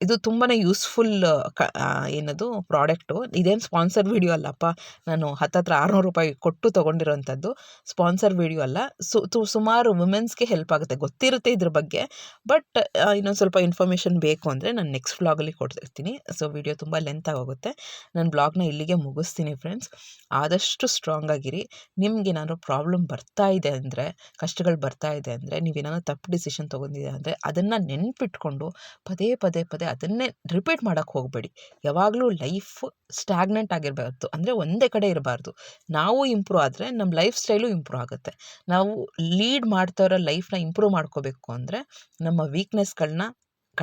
ಇದು ತುಂಬಾ ಯೂಸ್ಫುಲ್, ಕ ಏನದು ಪ್ರಾಡಕ್ಟು. ಇದೇನು ಸ್ಪಾನ್ಸರ್ ವೀಡಿಯೋ ಅಲ್ಲಪ್ಪ. ನಾನು ಹತ್ತತ್ರ ಆರುನೂರು ರೂಪಾಯಿ ಕೊಟ್ಟು ತೊಗೊಂಡಿರೋಂಥದ್ದು ಸ್ಪಾನ್ಸರ್ ವೀಡಿಯೋ ಅಲ್ಲ. ಸು ಸುಮಾರು ವುಮೆನ್ಸ್ಗೆ ಹೆಲ್ಪ್ ಆಗುತ್ತೆ. ಗೊತ್ತಿರುತ್ತೆ ಇದ್ರ ಬಗ್ಗೆ. ಬಟ್ ಇನ್ನೊಂದು ಸ್ವಲ್ಪ ಇನ್ಫಾರ್ಮೇಷನ್ ಬೇಕು ಅಂದರೆ ನಾನು ನೆಕ್ಸ್ಟ್ ವ್ಲಾಗಲ್ಲಿ ಕೊಡ್ತಿರ್ತೀನಿ. ಸೊ, ವಿಡಿಯೋ ತುಂಬ ಲೆಂತ್ ಆಗೋಗುತ್ತೆ. ನನ್ನ ಬ್ಲಾಗ್ನ ಇಲ್ಲಿಗೆ ಮುಗಿಸ್ತೀನಿ ಫ್ರೆಂಡ್ಸ್. ಆದಷ್ಟು ಸ್ಟ್ರಾಂಗ್ ಆಗಿರಿ. ನಿಮ್ಗೆ ಏನಾದ್ರು ಪ್ರಾಬ್ಲಮ್ ಬರ್ತಾ ಇದೆ ಅಂದರೆ, ಕಷ್ಟಗಳು ಬರ್ತಾ ಇದೆ ಅಂದರೆ ನೀವೇನಾದ್ರು ತಪ್ಪು ಡಿಸಿಷನ್ ತೊಗೊಂಡಿದೆ ಅಂದರೆ, ಅದನ್ನು ನೆನ್ಪಿಟ್ಕೊಂಡು ಪದೇ ಪದೇ ಪದೇ ಅದನ್ನೇ ರಿಪೀಟ್ ಮಾಡೋಕ್ಕೆ ಹೋಗಬೇಡಿ. ಯಾವಾಗಲೂ ಲೈಫ್ ಸ್ಟ್ಯಾಗ್ನೆಂಟ್ ಆಗಿರಬಾರ್ದು. ಅಂದರೆ ಒಂದೇ ಕಡೆ ಇರಬಾರ್ದು. ನಾವು ಇಂಪ್ರೂವ್ ಆದರೆ ನಮ್ಮ ಲೈಫ್ ಸ್ಟೈಲು ಇಂಪ್ರೂವ್ ಆಗುತ್ತೆ. ನಾವು ಲೀಡ್ ಮಾಡ್ತಾ ಇರೋ ಲೈಫ್ನ ಇಂಪ್ರೂವ್ ಮಾಡ್ಕೋಬೇಕು ಅಂದರೆ ನಮ್ಮ ವೀಕ್ನೆಸ್ಗಳನ್ನ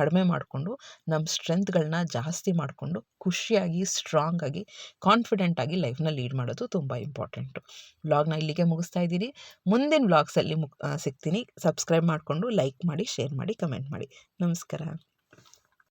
ಕಡಿಮೆ ಮಾಡಿಕೊಂಡು, ನಮ್ಮ ಸ್ಟ್ರೆಂತ್ಗಳನ್ನ ಜಾಸ್ತಿ ಮಾಡಿಕೊಂಡು, ಖುಷಿಯಾಗಿ, ಸ್ಟ್ರಾಂಗಾಗಿ, ಕಾನ್ಫಿಡೆಂಟಾಗಿ ಲೈಫ್ನ ಲೀಡ್ ಮಾಡೋದು ತುಂಬ ಇಂಪಾರ್ಟೆಂಟು. ವ್ಲಾಗ್ನ ಇಲ್ಲಿಗೆ ಮುಗಿಸ್ತಾ ಇದ್ದೀನಿ. ಮುಂದಿನ ವ್ಲಾಗ್ಸಲ್ಲಿ ಮುಕ್ ಸಿಗ್ತೀನಿ. ಸಬ್ಸ್ಕ್ರೈಬ್ ಮಾಡಿಕೊಂಡು ಲೈಕ್ ಮಾಡಿ, ಶೇರ್ ಮಾಡಿ, ಕಮೆಂಟ್ ಮಾಡಿ. ನಮಸ್ಕಾರ.